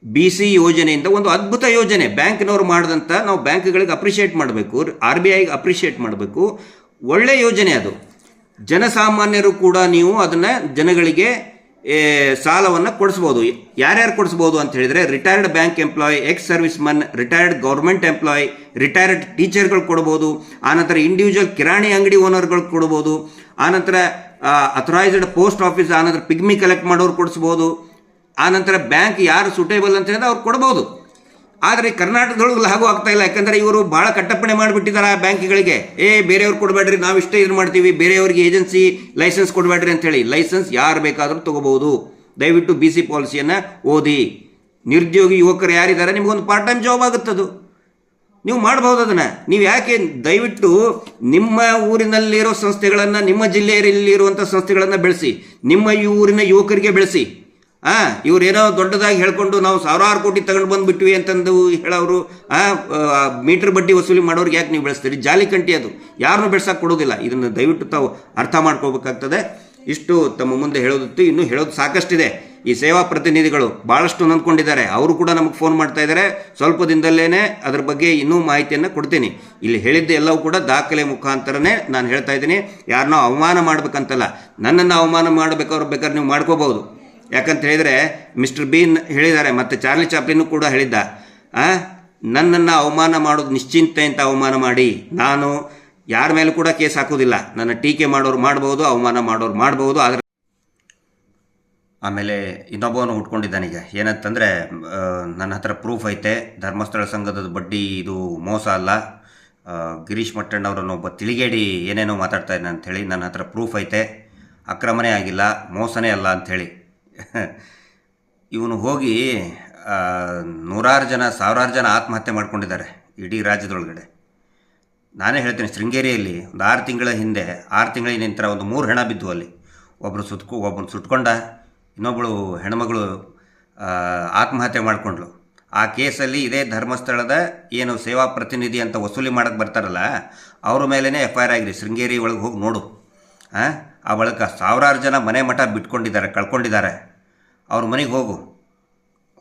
Speaker 1: ಬಿ ಸಿ ಯೋಜನೆಯಿಂದ ಒಂದು ಅದ್ಭುತ ಯೋಜನೆ, ಬ್ಯಾಂಕ್ನವರು ಮಾಡಿದಂಥ ನಾವು ಬ್ಯಾಂಕ್ಗಳಿಗೆ ಅಪ್ರಿಷಿಯೇಟ್ ಮಾಡಬೇಕು ಆರ್ ಬಿ ಐಗೆ ಅಪ್ರಿಷಿಯೇಟ್ ಮಾಡಬೇಕು, ಒಳ್ಳೆ ಯೋಜನೆ ಅದು. ಜನಸಾಮಾನ್ಯರು ಕೂಡ ನೀವು ಅದನ್ನು ಜನಗಳಿಗೆ ಸಾಲವನ್ನು ಕೊಡಿಸ್ಬೋದು. ಯಾರ್ಯಾರು ಕೊಡಿಸ್ಬೋದು ಅಂತ ಹೇಳಿದರೆ retired bank employee ex service Mann retired government employee retired ಟೀಚರ್ಗಳು ಕೊಡ್ಬೋದು ಆನಂತರ ಇಂಡಿವಿಜುವಲ್ ಕಿರಾಣಿ ಅಂಗಡಿ ಓನರ್ಗಳು ಕೊಡ್ಬೋದು. ಆನಂತರ ಅಥರೈಸ್ಡ್ ಪೋಸ್ಟ್ ಆಫೀಸ್ ಆನಂತರ ಪಿಗ್ಮಿ ಕಲೆಕ್ಟ್ ಮಾಡೋರು ಕೊಡಿಸ್ಬೋದು. ಆನಂತರ ಬ್ಯಾಂಕ್ ಯಾರು ಸೂಟೇಬಲ್ ಅಂತ ಹೇಳಿದ್ರೆ ಅವ್ರು ಕೊಡ್ಬೋದು. ಆದರೆ ಕರ್ನಾಟಕದೊಳಗೆ ಹಾಗೂ ಆಗ್ತಾ ಇಲ್ಲ. ಯಾಕಂದರೆ ಇವರು ಭಾಳ ಕಟ್ಟಪ್ಪಣೆ ಮಾಡಿಬಿಟ್ಟಿದ್ದಾರೆ ಆ ಬ್ಯಾಂಕ್ಗಳಿಗೆ. ಏ, ಬೇರೆಯವ್ರು ಕೊಡಬೇಡ್ರಿ, ನಾವು ಇಷ್ಟೇ ಇದು ಮಾಡ್ತೀವಿ. ಬೇರೆಯವ್ರಿಗೆ ಏಜೆನ್ಸಿ ಲೈಸೆನ್ಸ್ ಕೊಡಬೇಡ್ರಿ ಅಂತೇಳಿ ಲೈಸೆನ್ಸ್ ಯಾರು ಬೇಕಾದರೂ ತೊಗೋಬೋದು ದಯವಿಟ್ಟು ಬಿ ಸಿ ಪಾಲಿಸಿಯನ್ನು ಓದಿ. ನಿರುದ್ಯೋಗಿ ಯುವಕರು ಯಾರಿದ್ದಾರೆ, ನಿಮಗೊಂದು ಪಾರ್ಟ್ ಟೈಮ್ ಜಾಬ್ ಆಗುತ್ತದು. ನೀವು ಮಾಡಬಹುದು ಅದನ್ನು. ನೀವು ಯಾಕೆ ದಯವಿಟ್ಟು ನಿಮ್ಮ ಊರಿನಲ್ಲಿರೋ ಸಂಸ್ಥೆಗಳನ್ನು, ನಿಮ್ಮ ಜಿಲ್ಲೆಯಲ್ಲಿರುವಂಥ ಸಂಸ್ಥೆಗಳನ್ನು ಬೆಳೆಸಿ, ನಿಮ್ಮ ಈ ಊರಿನ ಯುವಕರಿಗೆ ಬೆಳೆಸಿ. ಹಾಂ ಇವರೇನೋ ದೊಡ್ಡದಾಗಿ ಹೇಳ್ಕೊಂಡು ನಾವು ಸಾವಿರಾರು ಕೋಟಿ ತಗೊಂಡು ಬಂದ್ಬಿಟ್ವಿ ಅಂತಂದು ಹೇಳೋರು ಮೀಟರ್ ಬಡ್ಡಿ ವಸೂಲಿ ಮಾಡೋರಿಗೆ ಯಾಕೆ ನೀವು ಬೆಳೆಸ್ತೀರಿ? ಜಾಲಿ ಕಂಟಿ ಅದು. ಯಾರನ್ನೂ ಬೆಳೆಸಕ್ಕೆ ಕೊಡೋದಿಲ್ಲ. ಇದನ್ನು ದಯವಿಟ್ಟು ತಾವು ಅರ್ಥ ಮಾಡ್ಕೋಬೇಕಾಗ್ತದೆ ಇಷ್ಟು ತಮ್ಮ ಮುಂದೆ ಹೇಳೋದಿತ್ತು. ಇನ್ನೂ ಹೇಳೋದು ಸಾಕಷ್ಟಿದೆ. ಈ ಸೇವಾ ಪ್ರತಿನಿಧಿಗಳು ಭಾಳಷ್ಟು ನಂದ್ಕೊಂಡಿದ್ದಾರೆ. ಅವರು ಕೂಡ ನಮಗೆ ಫೋನ್ ಮಾಡ್ತಾ ಇದ್ದಾರೆ ಸ್ವಲ್ಪ ದಿನದಲ್ಲೇ ಅದರ ಬಗ್ಗೆ ಇನ್ನೂ ಮಾಹಿತಿಯನ್ನು ಕೊಡ್ತೀನಿ. ಇಲ್ಲಿ ಹೇಳಿದ್ದು ಎಲ್ಲವೂ ಕೂಡ ದಾಖಲೆ ಮುಖಾಂತರನೇ ನಾನು ಹೇಳ್ತಾ ಇದ್ದೀನಿ. ಯಾರನ್ನೋ ಅವಮಾನ ಮಾಡಬೇಕಂತಲ್ಲ, ನನ್ನನ್ನು ಅವಮಾನ ಮಾಡಬೇಕಾದ್ರೆ ಬೇಕಾದ್ರೆ ನೀವು ಮಾಡ್ಕೋಬಹುದು ಯಾಕಂತ ಹೇಳಿದರೆ ಮಿಸ್ಟರ್ ಬೀನ್ ಹೇಳಿದ್ದಾರೆ, ಮತ್ತು ಚಾರ್ಲಿ ಚಾಪ್ಲಿನೂ ಕೂಡ ಹೇಳಿದ್ದ ನನ್ನನ್ನು ಅವಮಾನ ಮಾಡೋದು ನಿಶ್ಚಿಂತೆ ಅಂತ ಅವಮಾನ ಮಾಡಿ, ನಾನು ಯಾರ ಮೇಲೂ ಕೂಡ ಕೇಸ್ ಹಾಕೋದಿಲ್ಲ ನನ್ನ ಟೀಕೆ ಮಾಡೋರು ಮಾಡ್ಬೋದು, ಅವಮಾನ ಮಾಡೋರು ಮಾಡ್ಬೋದು, ಆದರೆ ಆಮೇಲೆ ಇನ್ನೊಬ್ಬವನು ಉಟ್ಕೊಂಡಿದ್ದಾನೀಗ ಏನಂತಂದರೆ ನನ್ನ ಹತ್ರ ಪ್ರೂಫ್ ಐತೆ. ಧರ್ಮಸ್ಥಳ ಸಂಘದ ಬಡ್ಡಿ ಇದು ಮೋಸ ಅಲ್ಲ. ಗಿರೀಶ್ ಮಟ್ಟಣ್ಣವರನ್ನು ಒಬ್ಬ ತಿಳಿಗೇಡಿ ಏನೇನೋ ಮಾತಾಡ್ತಾ ಇದ್ದಾನೆ ಅಂಥೇಳಿ ನನ್ನ ಹತ್ರ ಪ್ರೂಫ್ ಐತೆ. ಅಕ್ರಮನೇ ಆಗಿಲ್ಲ, ಮೋಸನೇ ಅಲ್ಲ ಅಂಥೇಳಿ ಇವನು ಹೋಗಿ ನೂರಾರು ಜನ, ಸಾವಿರಾರು ಜನ ಆತ್ಮಹತ್ಯೆ ಮಾಡ್ಕೊಂಡಿದ್ದಾರೆ ಇಡೀ ರಾಜ್ಯದೊಳಗಡೆ. ನಾನೇ ಹೇಳ್ತೀನಿ, ಶೃಂಗೇರಿಯಲ್ಲಿ ಒಂದು ಆರು ತಿಂಗಳ ಹಿಂದೆ, ಆರು ತಿಂಗಳ ನಂತರ ಒಂದು ಮೂರು ಹೆಣ ಬಿದ್ದು ಅಲ್ಲಿ. ಒಬ್ಬರು ಸುತ್ಕು, ಒಬ್ಬನು ಸುಟ್ಕೊಂಡ ಇನ್ನೊಬ್ಬಳು ಹೆಣ್ಮಗಳು ಆತ್ಮಹತ್ಯೆ ಮಾಡಿಕೊಂಡ್ಳು. ಆ ಕೇಸಲ್ಲಿ ಇದೇ ಧರ್ಮಸ್ಥಳದ ಏನು ಸೇವಾ ಪ್ರತಿನಿಧಿ ಅಂತ ವಸೂಲಿ ಮಾಡೋಕ್ಕೆ ಬರ್ತಾರಲ್ಲ, ಅವ್ರ ಮೇಲೇ ಎಫ್ ಐ ಆರ್ ಆಗಿದೆ ಶೃಂಗೇರಿ ಒಳಗೆ ಹೋಗಿ ನೋಡು. ಆ? ಆ ಬಳಿಕ ಸಾವಿರಾರು ಜನ ಮನೆ ಮಠ ಬಿಟ್ಕೊಂಡಿದ್ದಾರೆ, ಕಳ್ಕೊಂಡಿದ್ದಾರೆ. ಅವ್ರ ಮನೆಗೆ ಹೋಗು.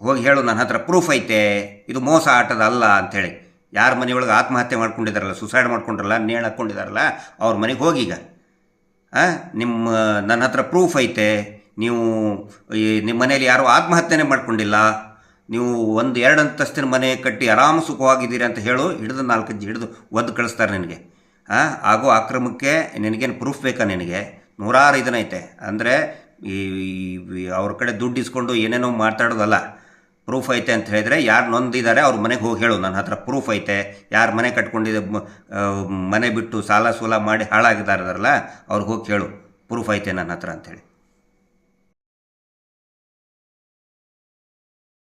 Speaker 1: ಹೋಗಿ ಹೇಳು, ನನ್ನ ಹತ್ರ ಪ್ರೂಫ್ ಐತೆ. ಇದು ಮೋಸ ಆಟದ ಅಲ್ಲ ಅಂಥೇಳಿ. ಯಾರ ಮನೆಯೊಳಗೆ ಆತ್ಮಹತ್ಯೆ ಮಾಡ್ಕೊಂಡಿದ್ದಾರಲ್ಲ ಸುಸೈಡ್ ಮಾಡ್ಕೊಂಡ್ರಲ್ಲ ನೇಣು ಹಾಕ್ಕೊಂಡಿದ್ದಾರಲ್ಲ ಅವ್ರ ಮನೆಗೆ ಹೋಗೀಗ ನಿಮ್ಮ ನನ್ನ ಹತ್ರ ಪ್ರೂಫ್ ಐತೆ. ನೀವು ನಿಮ್ಮ ಮನೇಲಿ ಯಾರೂ ಆತ್ಮಹತ್ಯೆನೇ ಮಾಡ್ಕೊಂಡಿಲ್ಲ. ನೀವು ಒಂದು ಎರಡು ಅಂತಸ್ತಿನ ಮನೆ ಕಟ್ಟಿ ಆರಾಮ ಸುಖವಾಗಿದ್ದೀರಿ ಅಂತ ಹೇಳು, ಹಿಡಿದು ನಾಲ್ಕು ಹಿಡಿದು ಒದ್ದು ಕಳಿಸ್ತಾರೆ ನಿನಗೆ. ಹಾಂ ಆಗೋ ಅಕ್ರಮಕ್ಕೆ ನಿನಗೇನು ಪ್ರೂಫ್ ಬೇಕಾ ನಿನಗೆ? ನೂರಾರು ಇದನ್ನೈತೆ ಅಂದರೆ ಈ ಅವ್ರ ಕಡೆ ದುಡ್ಡು ಇಸ್ಕೊಂಡು ಏನೇನೋ ಮಾತಾಡೋದಲ್ಲ ಪ್ರೂಫ್ ಐತೆ ಅಂತ ಹೇಳಿದರೆ ಯಾರು ನೊಂದಿದ್ದಾರೆ ಅವ್ರ ಮನೆಗೆ ಹೋಗಿ ಹೇಳು. ನನ್ನ ಹತ್ರ ಪ್ರೂಫ್ ಐತೆ. ಯಾರು ಮನೆ ಕಟ್ಕೊಂಡಿದ್ದೆ ಮನೆ ಬಿಟ್ಟು ಸಾಲ ಸೂಲ ಮಾಡಿ ಹಾಳಾಗಿದ್ದಾರಲ್ಲ ಅವ್ರಿಗೆ ಹೋಗಿ ಕೇಳು. ಪ್ರೂಫ್ ಐತೆ ನನ್ನ ಹತ್ರ ಅಂಥೇಳಿ